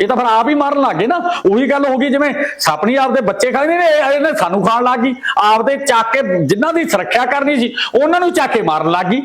ਇਹ ਤਾਂ ਫਿਰ ਆਪ ਹੀ ਮਾਰਨ ਲੱਗ ਗਏ ਨਾ। ਉਹੀ ਗੱਲ ਹੋ ਗਈ ਜਿਵੇਂ ਸਪਣੀ ਆਪਦੇ ਬੱਚੇ ਖਾਂਦੇ ਨੇ ਇਹਨੇ ਸਾਨੂੰ ਖਾਣ ਲੱਗ ਗਈ। ਆਪਦੇ ਚੱਕ ਕੇ ਜਿਨ੍ਹਾਂ ਦੀ ਸੁਰੱਖਿਆ ਕਰਨੀ ਸੀ, ਉਹਨਾਂ ਨੂੰ ਚੱਕ ਕੇ ਮਾਰਨ ਲੱਗ ਗਈ।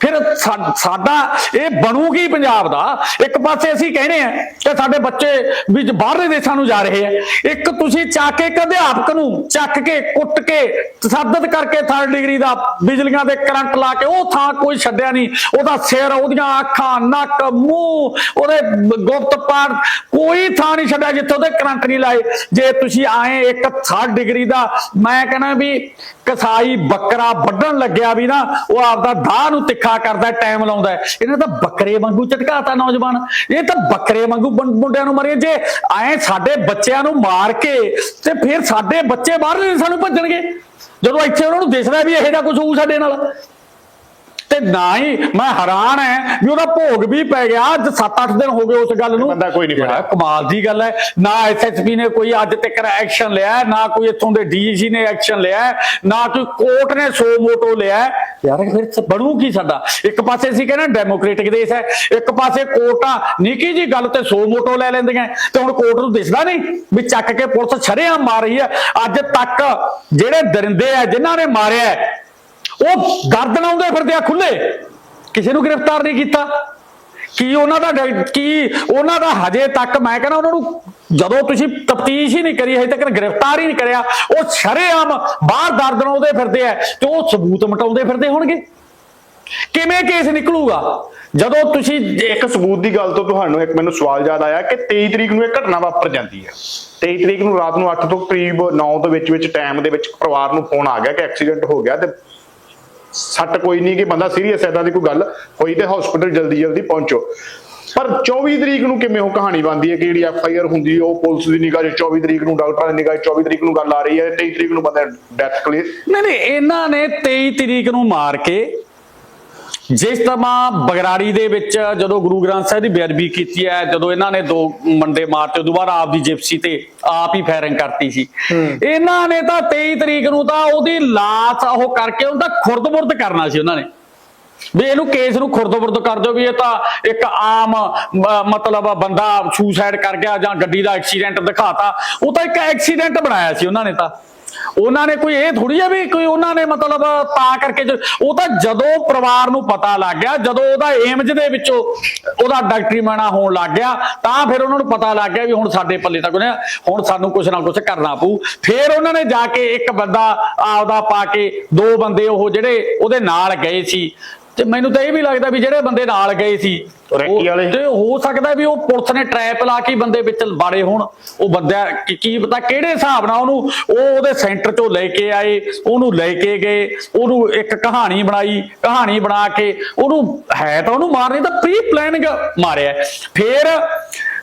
ਫਿਰ ਸਾਡਾ ਇਹ ਬਣੂਗੀ ਪੰਜਾਬ ਦਾ। ਇੱਕ ਪਾਸੇ ਅਸੀਂ ਕਹਿੰਦੇ ਆ ਕਿ ਸਾਡੇ ਬੱਚੇ ਵੀ ਬਾਹਰਲੇ ਦੇਸ਼ਾਂ ਨੂੰ ਜਾ ਰਹੇ ਆ। ਇੱਕ ਤੁਸੀਂ ਚੱਕ ਕੇ ਇੱਕ ਅਧਿਆਪਕ ਨੂੰ ਚੱਕ ਕੇ, ਕੁੱਟ ਕੇ, ਤਸੱਦਦ ਕਰਕੇ ਥਰਡ ਡਿਗਰੀ ਦਾ ਬਿਜਲੀਆਂ ਦੇ ਕਰੰਟ ਲਾ ਕੇ ਉਹ ਥਾਂ ਕੋਈ ਛੱਡਿਆ ਨਹੀਂ। ਉਹਦਾ ਸਿਰ, ਉਹਦੀਆਂ ਅੱਖਾਂ, ਨੱਕ, ਮੂੰਹ, ਉਹਦੇ ਗੁਪਤ ਪਾਰ ਕੋਈ ਥਾਂ ਨਹੀਂ ਛੱਡਿਆ ਜਿੱਥੇ ਉਹਦੇ ਕਰੰਟ ਨਹੀਂ ਲਾਏ। ਜੇ ਤੁਸੀਂ ਆਏ ਇੱਕ ਥਰਡ ਡਿਗਰੀ ਦਾ, ਮੈਂ ਕਹਿੰਦਾ ਵੀ ਕਸਾਈ ਬੱਕਰਾ ਵੱਢਣ ਲੱਗਿਆ ਵੀ ਨਾ, ਉਹ ਆਪਦਾ ਦਾਹ ਨੂੰ ਤਿੱਖਾ ਕਰਦਾ ਟਾਈਮ ਲਾਉਂਦਾ ਹੈ। ਇਹਨਾਂ ਤਾਂ ਬੱਕਰੇ ਵਾਂਗੂ ਝਟਕਾਤਾ ਨੌਜਵਾਨ। ਇਹ ਤਾਂ ਬੱਕਰੇ ਵਾਂਗੂ ਮੁੰਡਿਆਂ ਨੂੰ ਮਰੇ ਜੇ ਐ ਸਾਡੇ ਬੱਚਿਆਂ ਨੂੰ ਮਾਰ ਕੇ ਤੇ ਫਿਰ ਸਾਡੇ ਬੱਚੇ ਬਾਹਰ ਸਾਨੂੰ ਭੱਜਣਗੇ। ਜਦੋਂ ਇੱਥੇ ਉਹਨਾਂ ਨੂੰ ਦਿਸਦਾ ਵੀ ਇਹੋ ਜਿਹਾ ਕੁਝ ਹੋਊ ਸਾਡੇ ਨਾਲ। ਤੇ ਨਾ ਹੀ ਮੈਂ ਹੈਰਾਨ ਹੈ ਵੀ ਉਹਦਾ ਭੋਗ ਵੀ ਪੈ ਗਿਆ ਅੱਜ 7-8 ਦਿਨ ਹੋ ਗਏ ਉਸ ਗੱਲ ਨੂੰ। ਬੰਦਾ ਕੋਈ ਨਹੀਂ ਫੜਿਆ। ਕਮਾਲ ਦੀ ਗੱਲ ਹੈ ਨਾ ਐਸਐਸਪੀ ਨੇ ਕੋਈ ਅੱਜ ਤੱਕ ਐਕਸ਼ਨ ਲਿਆ ਨਾ ਕੋਈ ਇੱਥੋਂ ਦੇ ਡੀਜੀ ਨੇ ਐਕਸ਼ਨ ਲਿਆ ਨਾ ਕੋਈ ਕੋਰਟ ਨੇ ਸੋ ਮੋਟੋ ਲਿਆ। ਯਾਰ ਫਿਰ ਬਣੂ ਕੀ ਸਾਡਾ? ਇੱਕ ਪਾਸੇ ਅਸੀਂ ਕਹਿੰਦੇ ਡੈਮੋਕ੍ਰੇਟਿਕ ਦੇਸ਼ ਹੈ ਇੱਕ ਪਾਸੇ ਕੋਰਟਾਂ ਨਿੱਕੀ ਜੀ ਗੱਲ ਤੇ ਸੋ ਮੋਟੋ ਲੈ ਲੈਂਦੀਆਂ ਤੇ ਹੁਣ ਕੋਰਟ ਨੂੰ ਦਿਸਦਾ ਨਹੀਂ ਵੀ ਚੱਕ ਕੇ ਪੁਲਿਸ ਛਰੇਆਮ ਮਾਰ ਰਹੀ ਹੈ ਅੱਜ ਤੱਕ ਜਿਹੜੇ ਦਰਿੰਦੇ ਆ ਜਿਨ੍ਹਾਂ ਨੇ ਮਾਰਿਆ ਉਹ ਗਰਦਨ ਆਉਂਦੇ ਫਿਰਦੇ ਆ ਖੁੱਲੇ ਕਿਸੇ ਨੂੰ ਗ੍ਰਿਫਤਾਰ ਨਹੀਂ ਕੀਤਾ। ਕੀ ਉਹਨਾਂ ਦਾ ਕੀ ਉਹਨਾਂ ਦਾ ਹਜੇ ਤੱਕ, ਮੈਂ ਕਹਿੰਦਾ ਉਹਨਾਂ ਨੂੰ ਜਦੋਂ ਤੁਸੀਂ ਤਫਤੀਸ਼ ਹੀ ਨਹੀਂ ਕਰੀ, ਹਜੇ ਤੱਕ ਗ੍ਰਿਫਤਾਰ ਹੀ ਨਹੀਂ ਕਰਿਆ, ਉਹ ਸ਼ਰੇਆਮ ਬਾਹਰ ਦਰਦ ਆਉਂਦੇ ਫਿਰਦੇ ਆ ਤੇ ਉਹ ਸਬੂਤ ਮਟਾਉਂਦੇ ਫਿਰਦੇ ਹੋਣਗੇ। ਕਿਵੇਂ ਕੇਸ ਨਿਕਲੂਗਾ? ਜਦੋਂ ਤੁਸੀਂ ਇੱਕ ਸਬੂਤ ਦੀ ਗੱਲ ਤੋਂ ਤੁਹਾਨੂੰ ਇੱਕ ਮੈਨੂੰ ਸਵਾਲ ਯਾਦ ਆਇਆ ਕਿ 23 ਤਰੀਕ ਨੂੰ ਇਹ ਘਟਨਾ ਵਾਪਰ ਜਾਂਦੀ ਹੈ। 23 ਤਰੀਕ ਨੂੰ ਰਾਤ ਨੂੰ 8 ਤੋਂ ਕਰੀਬ 9 ਦੇ ਵਿੱਚ ਵਿੱਚ ਟਾਈਮ ਦੇ ਵਿੱਚ ਪਰਿਵਾਰ ਨੂੰ ਫੋਨ ਆ ਗਿਆ ਕਿ ਐਕਸੀਡੈਂਟ ਹੋ ਗਿਆ ਤੇ ਸੱਟ ਕੋਈ ਨਹੀਂ ਕਿ ਬੰਦਾ ਸੀਰੀਅਸ ਐਦਾਂ ਦੀ ਕੋਈ ਗੱਲ। ਹੋਈ ਤੇ ਹਸਪੀਟਲ ਜਲਦੀ ਜਲਦੀ ਪਹੁੰਚੋ। ਪਰ 24 ਤਰੀਕ ਨੂੰ ਕਿਵੇਂ ਉਹ ਕਹਾਣੀ ਬਣਦੀ ਹੈ? ਕਿ ਜਿਹੜੀ ਐਫ ਆਈ ਆਰ ਹੁੰਦੀ ਹੈ? ਉਹ ਪੁਲਿਸ ਦੀ ਨਿਗਾਹ 'ਚ 24 ਤਰੀਕ ਨੂੰ, ਡਾਕਟਰਾਂ ਦੀ ਨਿਗਾਹ 'ਚ 24 ਤਰੀਕ ਨੂੰ ਗੱਲ ਆ ਰਹੀ ਹੈ। 23 ਤਰੀਕ ਨੂੰ ਬੰਦਾ ਡੈਥ ਕਲੀਅਰ ਨਹੀਂ ਨਹੀਂ, ਇਹਨਾਂ ਨੇ 23 ਤਰੀਕ ਨੂੰ ਮਾਰ ਕੇ ਜਿਸ ਤਰ੍ਹਾਂ ਬਗਰਾੜੀ ਦੇ ਵਿੱਚ ਜਦੋਂ ਗੁਰੂ ਗ੍ਰੰਥ ਸਾਹਿਬ ਦੀ ਬੇਅਦਬੀ ਕੀਤੀ ਹੈ ਜਦੋਂ ਇਹਨਾਂ ਨੇ ਦੋ ਮੰਡੇ ਮਾਰਤੇ ਦੁਬਾਰਾ ਆਪ ਦੀ ਜਿਪਸੀ ਤੇ ਆਪ ਹੀ ਫਾਇਰਿੰਗ ਕਰਤੀ ਸੀ। ਇਹਨਾਂ ਨੇ ਤਾਂ 23 ਤਰੀਕ ਨੂੰ ਤਾਂ ਉਹਦੀ ਲਾਸ਼ ਉਹ ਕਰਕੇ ਉਹਦਾ ਖੁਰਦ-ਬੁਰਦ ਕਰਨਾ ਸੀ ਉਹਨਾਂ ਨੇ। ਵੀ ਇਹਨੂੰ ਕੇਸ ਨੂੰ ਖੁਰਦ-ਬੁਰਦ ਕਰ ਦਿਓ ਵੀ ਇਹ ਤਾਂ ਇੱਕ ਆਮ ਮਤਲਬ ਬੰਦਾ ਸੁਸਾਈਡ ਕਰ ਗਿਆ ਜਾਂ ਗੱਡੀ ਦਾ ਐਕਸੀਡੈਂਟ ਦਿਖਾਤਾ। ਉਹ ਤਾਂ ਇੱਕ ਐਕਸੀਡੈਂਟ ਬਣਾਇਆ ਸੀ ਉਹਨਾਂ ਨੇ ਤਾਂ। ਉਹਨਾਂ ਨੇ ਕੋਈ ਇਹ ਥੋੜੀ ਆ ਵੀ ਕੋਈ ਉਹਨਾਂ ਨੇ ਮਤਲਬ ਤਾਂ ਕਰਕੇ ਉਹ ਤਾਂ ਜਦੋਂ ਪਰਿਵਾਰ ਨੂੰ ਪਤਾ ਲੱਗ ਗਿਆ, ਜਦੋਂ ਉਹਦਾ ਏਮਜ ਦੇ ਵਿੱਚੋਂ ਉਹਦਾ ਡਾਕਟਰੀ ਮਾਣਾ ਹੋਣ ਲੱਗ ਗਿਆ, ਤਾਂ ਫਿਰ ਉਹਨਾਂ ਨੂੰ ਪਤਾ ਲੱਗ ਗਿਆ ਵੀ ਹੁਣ ਸਾਡੇ ਪੱਲੇ ਤਾਂ ਨੇ, ਹੁਣ ਸਾਨੂੰ ਕੁਝ ਨਾ ਕੁਝ ਕਰਨਾ ਪਊ। ਫਿਰ ਉਹਨਾਂ ਨੇ ਜਾ ਕੇ ਇੱਕ ਬੰਦਾ ਆਪਦਾ ਪਾ ਕੇ ਦੋ ਬੰਦੇ ਉਹ ਜਿਹੜੇ ਉਹਦੇ ਨਾਲ ਗਏ ਸੀ। ਤੇ ਮੈਨੂੰ ਤਾਂ ਇਹ ਵੀ ਲੱਗਦਾ ਵੀ ਜਿਹੜੇ ਬੰਦੇ ਨਾਲ ਗਏ ਸੀ ਰੈਕੀ ਵਾਲੇ? ਤੇ ਹੋ ਸਕਦਾ ਵੀ ਉਹ ਪੁਲਿਸ ਨੇ ਟ੍ਰੈਪ ਲਾ ਕੇ ਬੰਦੇ ਵਿੱਚ ਬਾੜੇ ਹੋਣ। ਉਹ ਬੰਦਾ ਕੀ- ਪਤਾ ਕਿਹੜੇ ਹਿਸਾਬ ਨਾਲ ਉਹਨੂੰ ਉਹ ਉਹਦੇ ਸੈਂਟਰ ਚੋਂ ਲੈ ਕੇ ਆਏ ਉਹਨੂੰ ਲੈ ਕੇ ਗਏ ਉਹਨੂੰ ਇੱਕ ਕਹਾਣੀ ਬਣਾਈ ਕਹਾਣੀ ਬਣਾ ਕੇ ਉਹਨੂੰ ਹੈ ਤਾਂ ਉਹਨੂੰ ਮਾਰਨੀ ਤਾਂ ਪ੍ਰੀ ਪਲਾਨਿੰਗ ਮਾਰਿਆ। ਫਿਰ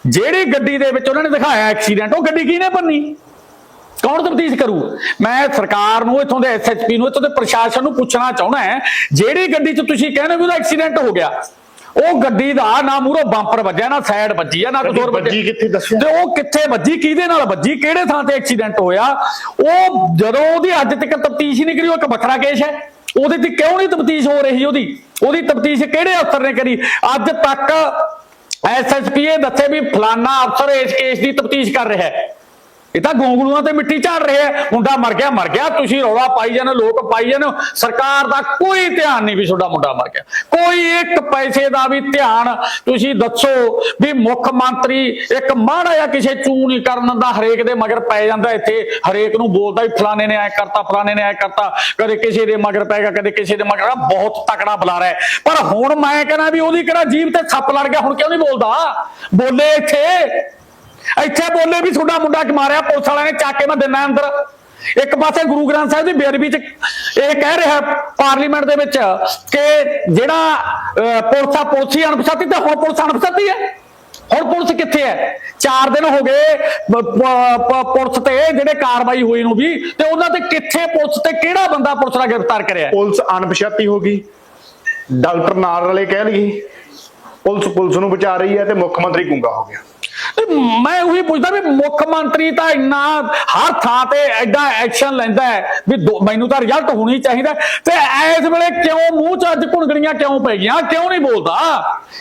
ਜਿਹੜੀ ਗੱਡੀ ਦੇ ਵਿੱਚ ਉਹਨਾਂ ਨੇ ਦਿਖਾਇਆ ਐਕਸੀਡੈਂਟ ਉਹ ਗੱਡੀ ਕਿਹਨੇ ਭੰਨੀ ਕੌਣ ਤਫਤੀਸ਼ ਕਰੂ? ਮੈਂ ਸਰਕਾਰ ਨੂੰ ਇੱਥੋਂ ਦੇ ਐਸਐਚਪੀ ਨੂੰ ਇੱਥੋਂ ਦੇ ਪ੍ਰਸ਼ਾਸਨ ਨੂੰ ਪੁੱਛਣਾ ਚਾਹੁੰਦਾ ਹੈ ਜਿਹੜੀ ਗੱਡੀ 'ਚ ਤੁਸੀਂ ਕਹਿੰਦੇ ਵੀ ਉਹਦਾ ਐਕਸੀਡੈਂਟ ਹੋ ਗਿਆ ਉਹ ਗੱਡੀ ਦਾ ਨਾ ਮੂਹਰੋਂ ਬੰਪਰ ਵੱਜਿਆ ਨਾ ਸਾਈਡ ਵੱਜੀ ਆ ਨਾ ਕੁਝ ਹੋਰ ਵੱਜੀ ਕਿੱਥੇ ਦੱਸਿਆ? ਤੇ ਉਹ ਕਿੱਥੇ ਵੱਜੀ ਕਿਹਦੇ ਨਾਲ ਵੱਜੀ ਕਿਹੜੇ ਥਾਂ ਤੇ ਐਕਸੀਡੈਂਟ ਹੋਇਆ? ਉਹ ਜਦੋਂ ਉਹਦੀ ਅੱਜ ਤੱਕ ਤਫਤੀਸ਼ ਹੀ ਨਹੀਂ ਕਰੀ ਉਹ ਇੱਕ ਵੱਖਰਾ ਕੇਸ ਹੈ। ਉਹਦੇ ਤੇ ਕਿਉਂ ਨਹੀਂ ਤਫਤੀਸ਼ ਹੋ ਰਹੀ ਉਹਦੀ? ਉਹਦੀ ਤਫਤੀਸ਼ ਕਿਹੜੇ ਅਫਸਰ ਨੇ ਕਰੀ? ਅੱਜ ਤੱਕ ਐਸਐਸਪੀ ਇਹ ਦੱਸੇ ਵੀ ਫਲਾਨਾ ਅਫਸਰ ਇਸ ਕੇਸ ਦੀ ਤਫਤੀਸ਼ ਕਰ ਰਿਹਾ ਹੈ। ਇਹ ਤਾਂ ਗੋਂਗਲੂਆਂ ਤੇ ਮਿੱਟੀ ਝਾੜ ਰਹੇ ਹੈ ਮੁੰਡਾ ਮਰ ਗਿਆ ਮਰ ਗਿਆ। ਤੁਸੀਂ ਰੌਲਾ ਪਾਈ ਜਾਂਦੇ ਲੋਕ ਪਾਈ ਜਾਂਦੇ ਸਰਕਾਰ ਦਾ ਕੋਈ ਧਿਆਨ ਨਹੀਂ ਵੀ ਤੁਹਾਡਾ ਮੁੰਡਾ ਮਰ ਗਿਆ। ਕੋਈ ਇੱਕ ਪੈਸੇ ਦਾ ਵੀ ਧਿਆਨ ਤੁਸੀਂ ਦੱਸੋ ਵੀ ਮੁੱਖ ਮੰਤਰੀ ਇੱਕ ਮਾੜਾ ਜਿਹਾ ਕਿਸੇ ਚੂ ਨਹੀਂ ਕਰਨ ਦਾ ਹਰੇਕ ਦੇ ਮਗਰ ਪੈ ਜਾਂਦਾ ਇੱਥੇ। ਹਰੇਕ ਨੂੰ ਬੋਲਦਾ ਵੀ ਫਲਾਣੇ ਨੇ ਐ ਕਰਤਾ, ਫਲਾਣੇ ਨੇ ਐ ਕਰਤਾ। ਕਦੇ ਕਿਸੇ ਦੇ ਮਗਰ ਪੈਗਾ ਕਦੇ ਕਿਸੇ ਦੇ ਮਗਰ ਬਹੁਤ ਤਕੜਾ ਬੁਲਾ ਰਿਹਾ ਪਰ ਹੁਣ ਮੈਂ ਕਹਿੰਦਾ ਵੀ ਉਹਦੀ ਕਿਹੜਾ ਜੀਭ ਤੇ ਸੱਪ ਲੜ ਗਿਆ, ਹੁਣ ਕਿਉਂ ਨਹੀਂ ਬੋਲਦਾ? ਬੋਲੇ ਇੱਥੇ। ਇੱਥੇ ਬੋਲੇ ਵੀ ਤੁਹਾਡਾ ਮੁੰਡਾ ਕਿ ਮਾਰਿਆ ਪੁਲਿਸ ਵਾਲਿਆਂ ਨੇ ਚੱਕ ਕੇ ਮੈਂ ਦਿਨਾ ਅੰਦਰ। ਇੱਕ ਪਾਸੇ ਗੁਰੂ ਗ੍ਰੰਥ ਸਾਹਿਬ ਦੀ ਬੇਅਦਬੀ ਚ ਇਹ ਕਹਿ ਰਿਹਾ ਪਾਰਲੀਮੈਂਟ ਦੇ ਵਿੱਚ ਕਿ ਜਿਹੜਾ ਅਹ, ਪੁਲਿਸ ਆ ਪੁਲਿਸ ਹੀ ਅਣਪਛਾਤੀ ਤੇ ਹੁਣ ਪੁਲਿਸ ਅਣਪਛਾਤੀ ਹੈ। ਹੁਣ ਪੁਲਿਸ ਕਿੱਥੇ ਹੈ? 4 ਦਿਨ ਹੋ ਗਏ ਪੁਲਿਸ ਤੇ ਜਿਹੜੇ ਕਾਰਵਾਈ ਹੋਈ ਨੂੰ ਵੀ ਤੇ ਉਹਨਾਂ ਤੇ ਕਿੱਥੇ ਪੁਲਿਸ ਤੇ ਕਿਹੜਾ ਬੰਦਾ ਪੁਲਿਸ ਦਾ ਗ੍ਰਿਫਤਾਰ ਕਰਿਆ? ਪੁਲਿਸ ਅਣਪਛਾਤੀ ਹੋ ਗਈ। ਡਾਕਟਰ ਨਾਲ ਵਾਲੇ ਕਹਿ ਲਈਏ ਪੁਲਿਸ ਪੁਲਿਸ ਨੂੰ ਬਚਾ ਰਹੀ ਹੈ ਤੇ ਮੁੱਖ ਮੰਤਰੀ ਗੁੰਗਾ ਹੋ ਗਿਆ। ਮੈਂ ਉਹੀ ਪੁੱਛਦਾ ਵੀ ਮੁੱਖ ਮੰਤਰੀ ਤਾਂ ਇੰਨਾ ਹਰ ਥਾਂ ਤੇ ਐਡਾ ਐਕਸ਼ਨ ਲੈਂਦਾ ਹੈ ਵੀ ਮੈਨੂੰ ਤਾਂ ਰਿਜ਼ਲਟ ਹੋਣੀ ਚਾਹੀਦਾ ਤੇ ਇਸ ਵੇਲੇ ਕਿਉਂ ਮੂੰਹ ਚ ਅੱਜ ਘੁੰਗਣੀਆਂ ਕਿਉਂ ਪੈ ਗਈਆਂ? ਕਿਉਂ ਨਹੀਂ ਬੋਲਦਾ?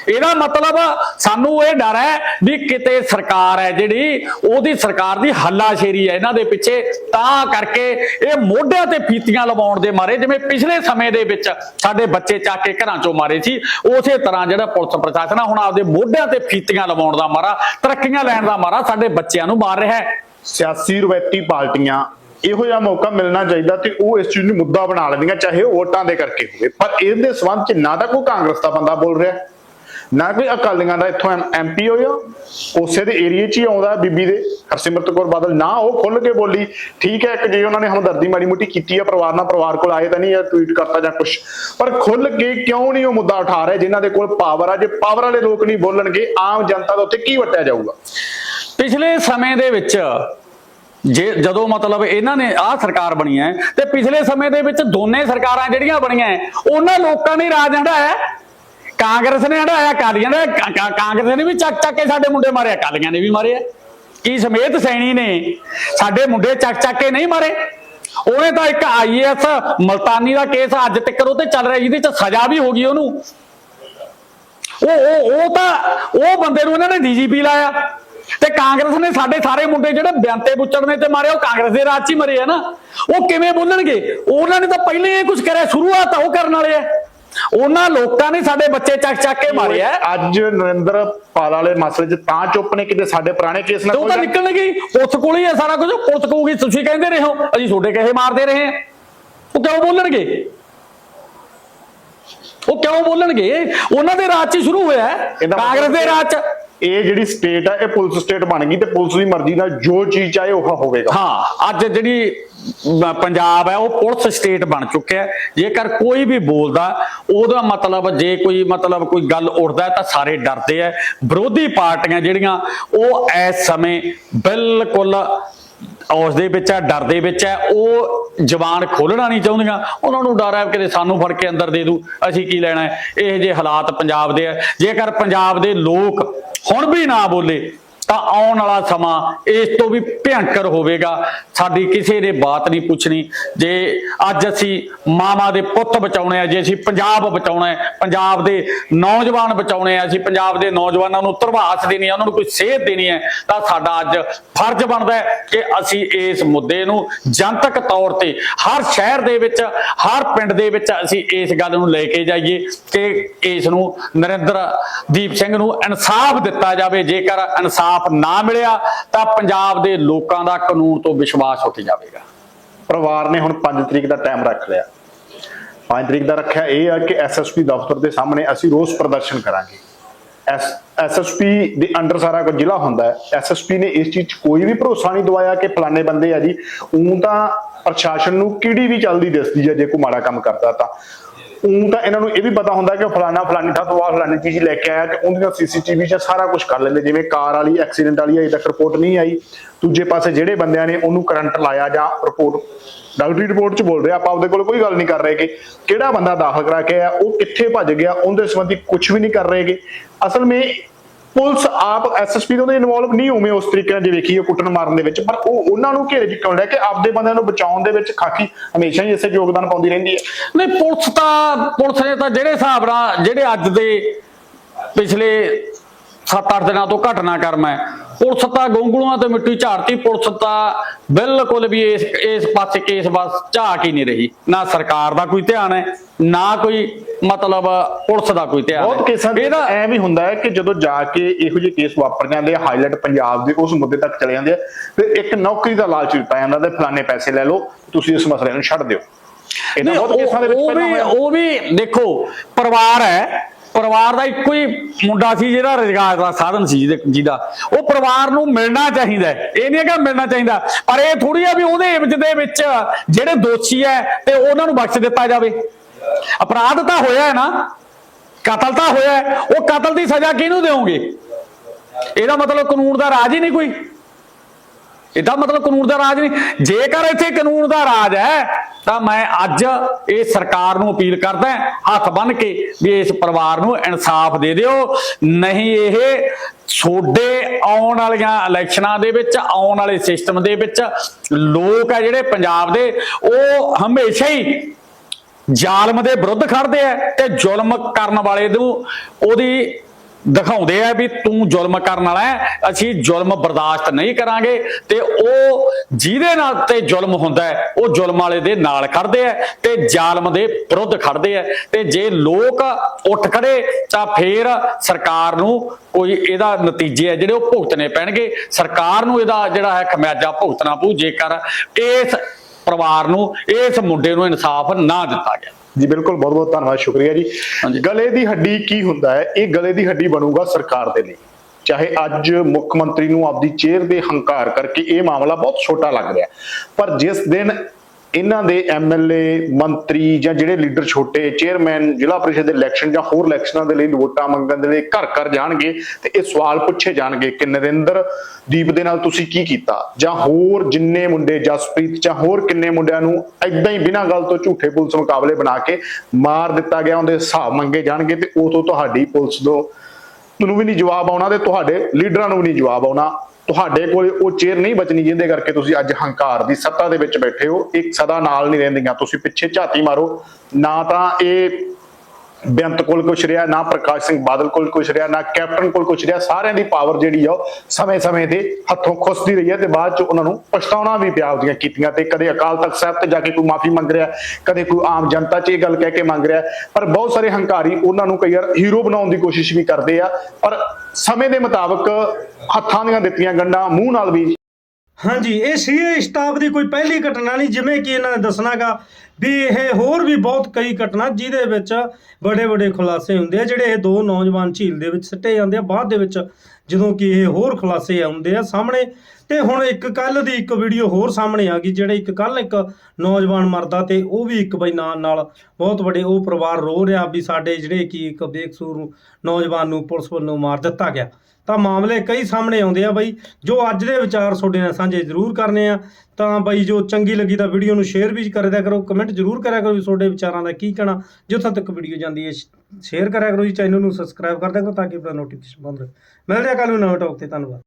ਇਹਦਾ ਮਤਲਬ ਸਾਨੂੰ ਇਹ ਡਰ ਹੈ ਵੀ ਕਿਤੇ ਸਰਕਾਰ ਹੈ ਜਿਹੜੀ, ਉਹਦੀ ਸਰਕਾਰ ਦੀ ਹੱਲਾਸ਼ੇਰੀ ਹੈ ਇਹਨਾਂ ਦੇ ਪਿੱਛੇ। ਤਾਂ ਕਰਕੇ ਇਹ ਮੋਢਿਆਂ ਤੇ ਫੀਤੀਆਂ ਲਵਾਉਣ ਦੇ ਮਾਰੇ, ਜਿਵੇਂ ਪਿਛਲੇ ਸਮੇਂ ਦੇ ਵਿੱਚ ਸਾਡੇ ਬੱਚੇ ਚੱਕ ਕੇ ਘਰਾਂ ਚੋਂ ਮਾਰੇ ਸੀ, ਉਸੇ ਤਰ੍ਹਾਂ ਜਿਹੜਾ ਪੁਲਿਸ ਪ੍ਰਸ਼ਾਸਨ ਆ, ਹੁਣ ਆਪਦੇ ਮੋਢਿਆਂ ਤੇ ਫੀਤੀਆਂ ਲਵਾਉਣ ਦਾ ਮਾਰਾ। ਤਰੱਕੀਆਂ ਲੈਣ ਦਾ ਮਾਰਾ ਸਾਡੇ ਬੱਚਿਆਂ ਨੂੰ ਮਾਰ ਰਿਹਾ ਹੈ। ਸਿਆਸੀ ਰਵਾਇਤੀ ਪਾਰਟੀਆਂ, ਇਹੋ ਜਿਹਾ ਮੌਕਾ ਮਿਲਣਾ ਚਾਹੀਦਾ ਤੇ ਉਹ ਇਸ ਚੀਜ਼ ਨੂੰ ਮੁੱਦਾ ਬਣਾ ਲੈਂਦੀਆਂ, ਚਾਹੇ ਉਹ ਵੋਟਾਂ ਦੇ ਕਰਕੇ ਹੋਵੇ। ਪਰ ਇਹਦੇ ਸਬੰਧ ਚ ਨਾ ਤਾਂ ਕੋਈ ਕਾਂਗਰਸ ਦਾ ਬੰਦਾ ਬੋਲ ਰਿਹਾ। ਨਾ ਕੋਈ ਅਕਾਲੀਆਂ ਦਾ ਇੱਥੋਂ ਐਮਪੀ ਹੋਇਆ ਉਸੇ ਦੇ ਏਰੀਏ 'ਚ ਹੀ ਆਉਂਦਾ ਬੀਬੀ ਦੇ ਹਰਸਿਮਰਤ ਕੌਰ ਬਾਦਲ ਨਾ ਉਹ ਖੁੱਲ ਕੇ ਬੋਲੀ। ਠੀਕ ਹੈ ਕਿ ਜੇ ਉਹਨਾਂ ਨੇ ਹਮਦਰਦੀ ਮਾੜੀ ਮੋਟੀ ਕੀਤੀ ਹੈ ਪਰਿਵਾਰ ਨਾਲ ਪਰਿਵਾਰ ਕੋਲ ਆਏ ਤਾਂ ਨਹੀਂ ਜਾਂ ਟਵੀਟ ਕਰਤਾ ਜਾਂ ਕੁਝ ਪਰ ਖੁੱਲ ਕੇ ਕਿਉਂ ਨਹੀਂ ਉਹ ਮੁੱਦਾ ਉਠਾ ਰਹੇ ਜਿਨ੍ਹਾਂ ਦੇ ਕੋਲ ਪਾਵਰ ਆ? ਜੇ ਪਾਵਰ ਵਾਲੇ ਲੋਕ ਨਹੀਂ ਬੋਲਣਗੇ ਆਮ ਜਨਤਾ ਦਾ ਉੱਥੇ ਕੀ ਵਟਿਆ ਜਾਊਗਾ? ਪਿਛਲੇ ਸਮੇਂ ਦੇ ਵਿੱਚ ਜੇ ਜਦੋਂ ਮਤਲਬ ਇਹਨਾਂ ਨੇ ਆਹ ਸਰਕਾਰ ਬਣੀ ਹੈ ਤੇ ਪਿਛਲੇ ਸਮੇਂ ਦੇ ਵਿੱਚ ਦੋਨੇ ਸਰਕਾਰਾਂ ਜਿਹੜੀਆਂ ਬਣੀਆਂ ਹੈ, ਉਹਨਾਂ ਲੋਕਾਂ ਨੇ ਰਾਜ ਹੰਢਾਇਆ ਹੈ। ਕਾਂਗਰਸ ਨੇ ਹੰਢਾਇਆ ਅਕਾਲੀਆਂ ਨੇ ਕਾਂਗਰਸ ਨੇ ਵੀ ਚੱਕ ਚੱਕ ਕੇ ਸਾਡੇ ਮੁੰਡੇ ਮਾਰੇ, ਅਕਾਲੀਆਂ ਨੇ ਵੀ ਮਾਰੇ। ਆ। ਕੀ ਸਮੇਤ ਸੈਣੀ ਨੇ, ਸਾਡੇ ਮੁੰਡੇ ਚੱਕ ਚੱਕ ਕੇ ਨਹੀਂ ਮਾਰੇ? ਉਹਨੇ ਤਾਂ ਇੱਕ ਆਈਏਐਸ ਮਲਤਾਨੀ ਦਾ ਕੇਸ ਅੱਜ ਤੱਕ ਉਹ ਤੇ ਚੱਲ ਰਿਹਾ, ਜਿਹਦੇ ਚ ਸਜ਼ਾ ਵੀ ਹੋ ਗਈ ਉਹਨੂੰ। ਉਹ ਉਹ ਉਹ ਤਾਂ, ਉਹ ਬੰਦੇ ਨੂੰ ਇਹਨਾਂ ਨੇ ਡੀਜੀਪੀ ਲਾਇਆ। ਤੇ ਕਾਂਗਰਸ ਨੇ ਸਾਡੇ ਸਾਰੇ ਮੁੰਡੇ ਜਿਹੜੇ ਬਿਆੰਤੇ ਬੁੱਚੜਨੇ ਤੇ ਮਾਰੇ, ਉਹ ਕਾਂਗਰਸ ਦੇ ਰਾਜ 'ਚ ਹੀ ਮਰੇ ਆ ਨਾ। ਉਹ ਕਿਵੇਂ ਬੋਲਣਗੇ? ਉਹਨਾਂ ਨੇ ਤਾਂ ਪਹਿਲੇ ਇਹ ਕੁਝ ਕਰਿਆ, ਸ਼ੁਰੂਆਤ ਤਾਂ ਉਹ ਕਰਨ ਵਾਲੇ ਆ। ਉਹਨਾਂ ਲੋਕਾਂ ਨੇ ਸਾਡੇ ਬੱਚੇ ਚੱਕ ਚੱਕ ਕੇ ਮਾਰੇ ਆ। ਅੱਜ ਨਰਿੰਦਰ ਪਾਲ ਵਾਲੇ ਮਸਲੇ 'ਚ ਤਾਂ ਚੁੱਪ ਨੇ ਕਿਤੇ ਸਾਡੇ ਪੁਰਾਣੇ ਕੇਸ ਨਾਲ ਉਹ ਤਾਂ ਨਿਕਲਣਗੇ ਹੀ। ਪੁਲਿਸ ਕੋਲ ਹੀ ਆ ਸਾਰਾ ਕੁਝ। ਪੁਲਿਸ ਕਹੂਗੀ ਤੁਸੀਂ ਕਹਿੰਦੇ ਰਹੇ ਹੋ ਅਸੀਂ ਤੁਹਾਡੇ ਕਹੇ ਮਾਰਦੇ ਰਹੇ ਹਾਂ। ਉਹ ਕਿਉਂ ਬੋਲਣਗੇ? ਉਹ ਕਿਉਂ ਬੋਲਣਗੇ? ਉਹਨਾਂ ਦੇ ਰਾਜ 'ਚ ਹੀ ਸ਼ੁਰੂ ਹੋਇਆ ਹੈ। ਕਾਂਗਰਸ ਦੇ ਰਾਜ 'ਚ। ਇਹ ਜਿਹੜੀ ਸਟੇਟ ਆ ਇਹ ਪੁਲਿਸ ਸਟੇਟ ਬਣ ਗਈ ਤੇ ਪੁਲਿਸ ਦੀ ਮਰਜ਼ੀ ਨਾਲ ਜੋ ਚੀਜ਼ ਚਾਹੇ ਉਹ ਹੋਵੇਗਾ। ਹਾਂ ਅੱਜ ਜਿਹੜੀ ਪੰਜਾਬ ਹੈ, ਉਹ ਪੁਲਿਸ ਸਟੇਟ ਬਣ ਚੁੱਕਿਆ ਹੈ। ਜੇਕਰ ਕੋਈ ਵੀ ਬੋਲਦਾ, ਉਹਦਾ ਮਤਲਬ ਜੇ ਕੋਈ ਮਤਲਬ ਕੋਈ ਗੱਲ ਉੱਠਦਾ ਤਾਂ ਸਾਰੇ ਡਰਦੇ ਆ ਵਿਰੋਧੀ ਪਾਰਟੀਆਂ ਜਿਹੜੀਆਂ, ਉਹ ਇਸ ਸਮੇਂ ਬਿਲਕੁਲ ਉਸ ਦੇ ਵਿੱਚ ਹੈ, ਡਰ ਦੇ ਵਿੱਚ ਹੈ। ਉਹ ਜਵਾਨ ਖੋਲਣਾ ਨਹੀਂ ਚਾਹੁੰਦੀਆਂ। ਉਹਨਾਂ ਨੂੰ ਡਰ ਹੈ ਕਿ ਕਿਤੇ ਸਾਨੂੰ ਫੜ ਕੇ ਅੰਦਰ ਦੇ ਦੂ। ਅਸੀਂ ਕੀ ਲੈਣਾ ਹੈ? ਇਹ ਜੇ ਹਾਲਾਤ ਪੰਜਾਬ ਦੇ ਹੈ। ਜੇਕਰ ਪੰਜਾਬ ਦੇ ਲੋਕ ਹੁਣ ਵੀ ਨਾ ਬੋਲੇ ਤਾਂ ਆਉਣ ਵਾਲਾ ਸਮਾਂ ਇਸ ਤੋਂ ਵੀ ਭਿਅੰਕਰ ਹੋਵੇਗਾ। ਸਾਡੀ ਕਿਸੇ ਨੇ ਬਾਤ ਨਹੀਂ ਪੁੱਛਣੀ। ਜੇ ਅੱਜ ਅਸੀਂ ਮਾਮਾ ਦੇ ਪੁੱਤ ਬਚਾਉਣੇ ਆ, ਜੇ ਅਸੀਂ ਪੰਜਾਬ ਬਚਾਉਣਾ ਹੈ, ਪੰਜਾਬ ਦੇ ਨੌਜਵਾਨ ਬਚਾਉਣੇ ਆ, ਅਸੀਂ ਪੰਜਾਬ ਦੇ ਨੌਜਵਾਨਾਂ ਨੂੰ ਧਰਵਾਸ ਦੇਣੀ ਹੈ ਉਹਨਾਂ ਨੂੰ ਕੋਈ ਸੇਧ ਦੇਣੀ ਹੈ, ਤਾਂ ਸਾਡਾ ਅੱਜ ਫਰਜ਼ ਬਣਦਾ ਹੈ ਕਿ ਅਸੀਂ ਇਸ ਮੁੱਦੇ ਨੂੰ ਜਨਤਕ ਤੌਰ ਤੇ ਹਰ ਸ਼ਹਿਰ ਦੇ ਵਿੱਚ, ਹਰ ਪਿੰਡ ਦੇ ਵਿੱਚ ਅਸੀਂ ਇਸ ਗੱਲ ਨੂੰ ਲੈ ਕੇ ਜਾਈਏ ਕਿ ਇਸ ਨੂੰ ਨਰਿੰਦਰ ਦੀਪ ਸਿੰਘ ਨੂੰ ਇਨਸਾਫ ਦਿੱਤਾ ਜਾਵੇ। ਜੇਕਰ ਇਨਸਾਫ ਨਾ ਮਿਲਿਆ ਤਾਂ ਪੰਜਾਬ ਦੇ ਲੋਕਾਂ ਦਾ ਕਾਨੂੰਨ ਤੋਂ ਵਿਸ਼ਵਾਸ ਉੱਠ ਜਾਵੇਗਾ। ਪਰਿਵਾਰ ਨੇ ਹੁਣ 5 ਤਰੀਕ ਦਾ ਟਾਈਮ ਰੱਖ ਲਿਆ। 5 ਤਰੀਕ ਦਾ ਰੱਖਿਆ ਇਹ ਆ ਕਿ ਐਸਐਸਪੀ ਦਫ਼ਤਰ ਦੇ ਸਾਹਮਣੇ ਅਸੀਂ ਰੋਸ ਪ੍ਰਦਰਸ਼ਨ ਕਰਾਂਗੇ। ਐਸ ਐਸਐਸਪੀ ਦੇ ਅੰਡਰ ਸਾਰਾ ਕੁਝ ਜ਼ਿਲ੍ਹਾ ਹੁੰਦਾ ਹੈ। ਐਸਐਸਪੀ ਨੇ ਇਸ ਚੀਜ਼ 'ਚ ਕੋਈ ਵੀ ਭਰੋਸਾ ਨਹੀਂ ਦਵਾਇਆ ਕਿ ਫਲਾਣੇ ਬੰਦੇ ਆ ਜੀ ਉਹ ਤਾਂ ਪ੍ਰਸ਼ਾਸਨ ਨੂੰ ਕਿਹੜੀ ਵੀ ਚੱਲਦੀ ਦਿਸਦੀ ਹੈ ਜੇ ਕੋਈ ਮਾੜਾ ਕੰਮ ਕਰਦਾ ਤਾਂ। ਉਂ ਤਾਂ ਇਹਨਾਂ ਨੂੰ ਇਹ ਵੀ ਪਤਾ ਹੁੰਦਾ ਕਿ ਫਲਾਣਾ ਫਲਾਣੀ ਥਾਂ ਤੋਂ ਆ ਫਲਾਣੀ ਚੀਜ਼ ਲੈ ਕੇ ਆਇਆ ਕਿ ਉਹਦੀਆਂ ਸੀਸੀਟੀਵੀ 'ਚ ਸਾਰਾ ਕੁਝ ਕਰ ਲੈਂਦੇ, ਜਿਵੇਂ ਕਾਰ ਵਾਲੀ ਐਕਸੀਡੈਂਟ ਵਾਲੀ, ਅਜੇ ਤੱਕ ਰਿਪੋਰਟ ਨਹੀਂ ਆਈ। ਦੂਜੇ ਪਾਸੇ ਜਿਹੜੇ ਬੰਦਿਆਂ ਨੇ ਉਹਨੂੰ ਕਰੰਟ ਲਾਇਆ ਜਾਂ ਰਿਪੋਰਟ ਡਾਕਟਰੀ ਰਿਪੋਰਟ 'ਚ ਬੋਲ ਰਹੇ ਆਪਾਂ ਉਹਦੇ ਕੋਲ ਕੋਈ ਗੱਲ ਨਹੀਂ ਕਰ ਰਹੇ ਕਿ ਕਿਹੜਾ ਬੰਦਾ ਦਾਖਲ ਕਰਾ ਕੇ ਆ ਉਹ ਕਿੱਥੇ ਭੱਜ ਗਿਆ, ਉਹਦੇ ਸੰਬੰਧੀ ਕੁਝ ਵੀ ਨਹੀਂ ਕਰ ਰਹੇਗੇ ਅਸਲ ਵਿੱਚ ਪੁਲਿਸ ਆਪ ਐਸਐਸਪੀ ਤੋਂ ਇਨਵੋਲਵ ਨਹੀਂ ਹੋਵੇਂ ਉਸ ਤਰੀਕੇ ਨਾਲ ਜੇ ਵੇਖੀਏ ਕੁੱਟਣ ਮਾਰਨ ਦੇ ਵਿੱਚ, ਪਰ ਉਹ ਉਹਨਾਂ ਨੂੰ ਘੇਰੇ 'ਚ ਕਿਉਂ ਲੈ ਕੇ ਆਪਦੇ ਬੰਦਿਆਂ ਨੂੰ ਬਚਾਉਣ ਦੇ ਵਿੱਚ ਖਾਕੀ ਹਮੇਸ਼ਾ ਹੀ ਇਸੇ ਯੋਗਦਾਨ ਪਾਉਂਦੀ ਰਹਿੰਦੀ ਹੈ। ਨਹੀਂ, ਪੁਲਿਸ ਤਾਂ, ਪੁਲਿਸ ਨੇ ਤਾਂ ਜਿਹੜੇ ਹਿਸਾਬ ਨਾਲ, ਜਿਹੜੇ ਅੱਜ ਦੇ ਪਿਛਲੇ 7-8 ਦਿਨਾਂ ਤੋਂ ਘਟਨਾ ਕਰਮ ਹੈ ਪੁਲਿਸ ਤਾਂ ਗੋਂਗਲੂਆਂ ਤੇ ਮਿੱਟੀ ਝਾੜਤੀ ਪੁਲਿਸ ਤਾਂ ਬਿਲਕੁਲ ਵੀ ਇਸ ਇਸ ਪਾਸੇ ਕੇਸ ਬਸ ਝਾਕ ਹੀ ਨਹੀਂ ਰਹੀ। ਨਾ ਸਰਕਾਰ ਦਾ ਕੋਈ ਧਿਆਨ ਹੈ ਨਾ ਕੋਈ ਮਤਲਬ ਪੁਲਿਸ ਦਾ ਕੋਈ ਧਿਆਨ ਬਹੁਤ ਕੇਸਾਂ ਦੇ ਇਹਦਾ ਐ ਵੀ ਹੁੰਦਾ ਹੈ ਕਿ ਜਦੋਂ ਜਾ ਕੇ ਇਹੋ ਜਿਹੇ ਕੇਸ ਵਾਪਰ ਜਾਂਦੇ ਆ ਹਾਈਲਾਈਟ ਪੰਜਾਬ ਦੇ ਉਸ ਮੁੱਦੇ ਤੱਕ ਚਲੇ ਜਾਂਦੇ ਆ ਫਿਰ ਇੱਕ ਨੌਕਰੀ ਦਾ ਲਾਲਚ ਦਿੱਤਾ ਜਾਂਦਾ ਤੇ ਫਲਾਣੇ ਪੈਸੇ ਲੈ ਲਓ ਤੁਸੀਂ ਇਸ ਮਸਲੇ ਨੂੰ ਛੱਡ ਦਿਓ। ਇਹਨਾਂ ਬਹੁਤ ਕੇਸਾਂ ਦੇ ਵਿੱਚ ਪਹਿਲਾਂ ਹੋਇਆ। ਉਹ ਵੀ ਦੇਖੋ ਪਰਿਵਾਰ ਹੈ ਪਰਿਵਾਰ ਦਾ ਇੱਕੋ ਹੀ ਮੁੰਡਾ ਸੀ ਜਿਹੜਾ ਰੁਜ਼ਗਾਰ ਦਾ ਸਾਧਨ ਸੀ ਜਿਹਦੇ- ਜਿਹਦਾ। ਉਹ ਪਰਿਵਾਰ ਨੂੰ ਮਿਲਣਾ ਚਾਹੀਦਾ ਇਹ ਨਹੀਂ ਕਿ ਮਿਲਣਾ ਚਾਹੀਦਾ। ਪਰ ਇਹ ਥੋੜੀ ਆ ਵੀ ਉਹਦੇ ਇਵਜ ਦੇ ਵਿੱਚ ਜਿਹੜੇ ਦੋਸ਼ੀ ਹੈ ਤੇ ਉਹਨਾਂ ਨੂੰ ਬਖਸ਼ ਦਿੱਤਾ ਜਾਵੇ। ਅਪਰਾਧ ਤਾਂ ਹੋਇਆ ਹੈ ਨਾ। ਕਤਲ ਤਾਂ ਹੋਇਆ ਉਹ ਕਤਲ ਦੀ ਸਜ਼ਾ ਕਿਹਨੂੰ ਦਿਓਗੇ ਇਹਦਾ ਮਤਲਬ ਕਾਨੂੰਨ ਦਾ ਰਾਜ ਹੀ ਨਹੀਂ ਕੋਈ। ਇਹਦਾ ਮਤਲਬ ਕਾਨੂੰਨ ਦਾ ਰਾਜ ਨਹੀਂ। ਜੇਕਰ ਇੱਥੇ ਕਾਨੂੰਨ ਦਾ ਰਾਜ ਹੈ, ਤਾਂ ਮੈਂ ਅੱਜ ਇਹ ਸਰਕਾਰ ਨੂੰ ਅਪੀਲ ਕਰਦਾ ਹੱਥ ਬੰਨ ਕੇ ਵੀ ਇਸ ਪਰਿਵਾਰ ਨੂੰ ਇਨਸਾਫ ਦੇ ਦਿਓ। ਨਹੀਂ ਇਹ ਛੋਡੇ ਆਉਣ ਵਾਲੀਆਂ ਇਲੈਕਸ਼ਨਾਂ ਦੇ ਵਿੱਚ, ਆਉਣ ਵਾਲੇ ਸਿਸਟਮ ਦੇ ਵਿੱਚ ਲੋਕ ਆ ਜਿਹੜੇ ਪੰਜਾਬ ਦੇ, ਉਹ ਹਮੇਸ਼ਾ ਹੀ ਜ਼ਾਲਮ ਦੇ ਵਿਰੁੱਧ ਖੜਦੇ ਆ ਤੇ ਜ਼ੁਲਮ ਕਰਨ ਵਾਲੇ ਨੂੰ ਉਹਦੀ ਦਿਖਾਉਂਦੇ ਆ ਵੀ ਤੂੰ ਜ਼ੁਲਮ ਕਰਨ ਵਾਲਾ ਹੈ, ਅਸੀਂ ਜ਼ੁਲਮ ਬਰਦਾਸ਼ਤ ਨਹੀਂ ਕਰਾਂਗੇ ਤੇ ਉਹ ਜਿਹਦੇ ਨਾਲ ਤੇ ਜ਼ੁਲਮ ਹੁੰਦਾ ਹੈ, ਉਹ ਜ਼ੁਲਮ ਵਾਲੇ ਦੇ ਨਾਲ ਖੜਦੇ ਆ ਤੇ ਜ਼ਾਲਮ ਦੇ ਵਿਰੁੱਧ ਖੜਦੇ ਆ ਤੇ ਜੇ ਲੋਕ ਉੱਠ ਖੜੇ ਤਾਂ ਫੇਰ ਸਰਕਾਰ ਨੂੰ ਕੋਈ ਇਹਦਾ ਨਤੀਜੇ ਆ ਜਿਹੜੇ ਉਹ ਭੁਗਤਣੇ ਪੈਣਗੇ। ਸਰਕਾਰ ਨੂੰ ਇਹਦਾ ਜਿਹੜਾ ਹੈ ਖਮਿਆਜਾ ਭੁਗਤਣਾ ਪਊ, ਜੇਕਰ ਇਸ ਪਰਿਵਾਰ ਨੂੰ, ਇਸ ਮੁੰਡੇ ਨੂੰ ਇਨਸਾਫ ਨਾ ਦਿੱਤਾ ਗਿਆ। ਜੀ ਬਿਲਕੁਲ ਬਹੁਤ ਬਹੁਤ ਧੰਨਵਾਦ ਸ਼ੁਕਰੀਆ ਜੀ। ਗਲੇ ਦੀ ਹੱਡੀ ਕੀ ਹੁੰਦਾ ਹੈ? ਇਹ ਗਲੇ ਦੀ ਹੱਡੀ ਬਣੂਗਾ ਸਰਕਾਰ ਦੇ ਲਈ। ਚਾਹੇ ਅੱਜ ਮੁੱਖ ਮੰਤਰੀ ਨੂੰ ਆਪਦੀ ਚੇਅਰ ਦੇ ਹੰਕਾਰ ਕਰਕੇ ਇਹ ਮਾਮਲਾ ਬਹੁਤ ਛੋਟਾ ਲੱਗ ਰਿਹਾ। ਪਰ ਜਿਸ ਦਿਨ ਇਹਨਾਂ ਦੇ ਐਮਐਲਏ ਮੰਤਰੀ ਜਾਂ ਜਿਹੜੇ ਲੀਡਰ ਛੋਟੇ ਚੇਅਰਮੈਨ ਜ਼ਿਲ੍ਹਾ ਪਰਿਸ਼ਦ ਦੇ ਇਲੈਕਸ਼ਨ ਜਾਂ ਹੋਰ ਇਲੈਕਸ਼ਨਾਂ ਦੇ ਲਈ ਵੋਟਾਂ ਮੰਗਣ ਦੇ ਲਈ ਘਰ ਘਰ ਜਾਣਗੇ ਤੇ ਇਹ ਸਵਾਲ ਪੁੱਛੇ ਜਾਣਗੇ ਕਿ ਨਰਿੰਦਰ, ਦੀਪ ਦੇ ਨਾਲ ਤੁਸੀਂ ਕੀ ਕੀਤਾ? ਜਾਂ ਹੋਰ ਜਿੰਨੇ ਮੁੰਡੇ ਜਸਪ੍ਰੀਤ ਜਾਂ ਹੋਰ ਕਿੰਨੇ ਮੁੰਡਿਆਂ ਨੂੰ ਐਦਾਂ ਹੀ ਬਿਨਾਂ ਗੱਲ ਤੋਂ ਝੂਠੇ ਪੁਲਿਸ ਮੁਕਾਬਲੇ ਬਣਾ ਕੇ ਮਾਰ ਦਿੱਤਾ ਗਿਆ, ਉਹਦੇ ਹਿਸਾਬ ਮੰਗੇ ਜਾਣਗੇ ਤੇ ਉਦੋਂ ਤੁਹਾਡੀ ਪੁਲਿਸ ਤੋਂ ਤੁਹਾਨੂੰ ਵੀ ਨਹੀਂ ਜਵਾਬ ਆਉਣਾ ਤੇ ਤੁਹਾਡੇ ਲੀਡਰਾਂ ਨੂੰ ਵੀ ਨਹੀਂ ਜਵਾਬ ਆਉਣਾ। ਤੁਹਾਡੇ ਕੋਲ ਉਹ ਚੇਅਰ ਨਹੀਂ ਬਚਣੀ ਜਿਹਦੇ ਕਰਕੇ ਤੁਸੀਂ ਅੱਜ ਹੰਕਾਰ ਦੀ ਸੱਤਾ ਦੇ ਵਿੱਚ ਬੈਠੇ ਹੋ। ਇੱਕ ਸਦਾ ਨਾਲ ਨਹੀਂ ਰਹਿੰਦੀਆਂ। ਤੁਸੀਂ ਪਿੱਛੇ ਝਾਤੀ ਮਾਰੋ। ਨਾ ਤਾਂ ਇਹ ਬੇਅੰਤ ਕੋਲ ਕੁਛ ਰਿਹਾ, ਨਾ ਪ੍ਰਕਾਸ਼ ਸਿੰਘ ਬਾਦਲ ਕੋਲ ਕੁਛ ਰਿਹਾ, ਨਾ ਕੈਪਟਨ ਕੋਲ ਕੁਛ ਰਿਹਾ, ਸਾਰਿਆਂ ਦੀ ਪਾਵਰ ਜਿਹੜੀ ਆ ਉਹ ਸਮੇਂ-ਸਮੇਂ ਤੇ ਹੱਥੋਂ ਖੁੱਸਦੀ ਰਹੀ ਹੈ ਤੇ ਬਾਅਦ ਚ ਉਹਨਾਂ ਨੂੰ ਪਛਤਾਉਣਾ ਵੀ ਪਿਆ ਉਹਦੀਆਂ ਕੀਤੀਆਂ ਤੇ ਕਦੇ ਅਕਾਲ ਤਖਤ ਸਾਹਿਬ ਤੇ ਜਾ ਕੇ ਕੋਈ ਮਾਫੀ ਮੰਗ ਰਿਹਾ, ਕਦੇ ਕੋਈ ਆਮ ਜਨਤਾ 'ਚ ਇਹ ਗੱਲ ਕਹਿ ਕੇ ਮੰਗ ਰਿਹਾ, ਪਰ ਬਹੁਤ ਸਾਰੇ ਹੰਕਾਰੀ ਉਹਨਾਂ ਨੂੰ ਕਈ ਵਾਰ ਹੀਰੋ ਬਣਾਉਣ ਦੀ ਕੋਸ਼ਿਸ਼ ਵੀ ਕਰਦੇ ਆ, ਪਰ ਸਮੇਂ ਦੇ ਮੁਤਾਬਕ ਹੱਥਾਂ ਦੀਆਂ ਦਿੱਤੀਆਂ ਗੰਢਾਂ, ਮੂੰਹ ਨਾਲ ਵੀ ਹਾਂਜੀ, ਇਹ ਸੀਏ ਸਟਾਫ ਦੀ ਕੋਈ ਪਹਿਲੀ ਘਟਨਾ ਨਹੀਂ, ਜਿਵੇਂ ਕਿ ਇਹਨਾਂ ਨੇ ਦੱਸਣਾਗਾ ਵੀ ਇਹ ਹੋਰ ਵੀ ਬਹੁਤ ਕਈ ਘਟਨਾ, ਜਿਹਦੇ ਵਿੱਚ ਬੜੇ ਬੜੇ ਖੁਲਾਸੇ ਹੁੰਦੇ ਆ, ਜਿਹੜੇ ਇਹ ਦੋ ਨੌਜਵਾਨ ਝੀਲ ਦੇ ਵਿੱਚ ਸਿੱਟੇ ਜਾਂਦੇ ਆ, ਬਾਅਦ ਦੇ ਵਿੱਚ ਜਦੋਂ ਕਿ ਇਹ ਹੋਰ ਖੁਲਾਸੇ ਆਉਂਦੇ ਆ ਸਾਹਮਣੇ। ਤੇ ਹੁਣ ਇੱਕ ਕੱਲ ਦੀ ਇੱਕ ਵੀਡੀਓ ਹੋਰ ਸਾਹਮਣੇ ਆ ਗਈ, ਜਿਹੜੇ ਇੱਕ ਕੱਲ ਇੱਕ ਨੌਜਵਾਨ ਮਰਦਾ ਤੇ ਉਹ ਵੀ ਇੱਕ ਬਈ ਨਾਂ ਨਾਲ ਬਹੁਤ ਵੱਡੇ ਉਹ ਪਰਿਵਾਰ ਰੋ ਰਿਹਾ ਵੀ ਸਾਡੇ ਜਿਹੜੇ ਕਿ ਇੱਕ ਬੇਕਸੂਰ ਨੌਜਵਾਨ ਨੂੰ ਪੁਲਿਸ ਵੱਲੋਂ ਮਾਰ ਦਿੱਤਾ ਗਿਆ। ਤਾਂ ਮਾਮਲੇ ਕਈ ਸਾਹਮਣੇ ਆਉਂਦੇ ਆ ਬਾਈ, ਜੋ ਅੱਜ ਦੇ ਵਿਚਾਰ ਤੁਹਾਡੇ ਨਾਲ ਸਾਂਝੇ ਜ਼ਰੂਰ ਕਰਨੇ ਆ। ਤਾਂ ਬਾਈ ਜੋ ਚੰਗੀ ਲੱਗੀ ਤਾਂ ਵੀਡੀਓ ਨੂੰ ਸ਼ੇਅਰ ਵੀ ਕਰ ਦਿਆ ਕਰੋ ਕਮੈਂਟ ਜ਼ਰੂਰ ਕਰਿਆ ਕਰੋ ਵੀ ਤੁਹਾਡੇ ਵਿਚਾਰਾਂ ਦਾ ਕੀ ਕਹਿਣਾ। ਜਿੱਥੋਂ ਤੱਕ ਵੀਡੀਓ ਜਾਂਦੀ ਹੈ ਸ਼ੇਅਰ ਕਰਿਆ ਕਰੋ ਜੀ ਚੈਨਲ ਨੂੰ ਸਬਸਕ੍ਰਾਈਬ ਕਰ ਦਿਆ ਕਰੋ ਤਾਂ ਕਿ ਆਪਣਾ ਨੋਟੀਫਿਕੇਸ਼ਨ ਬੰਦ ਰਹੇ। ਮਿਲਦੇ ਆ ਕੱਲ ਨੂੰ ਨਵੇਂ ਟੌਪ ਤੇ, ਧੰਨਵਾਦ।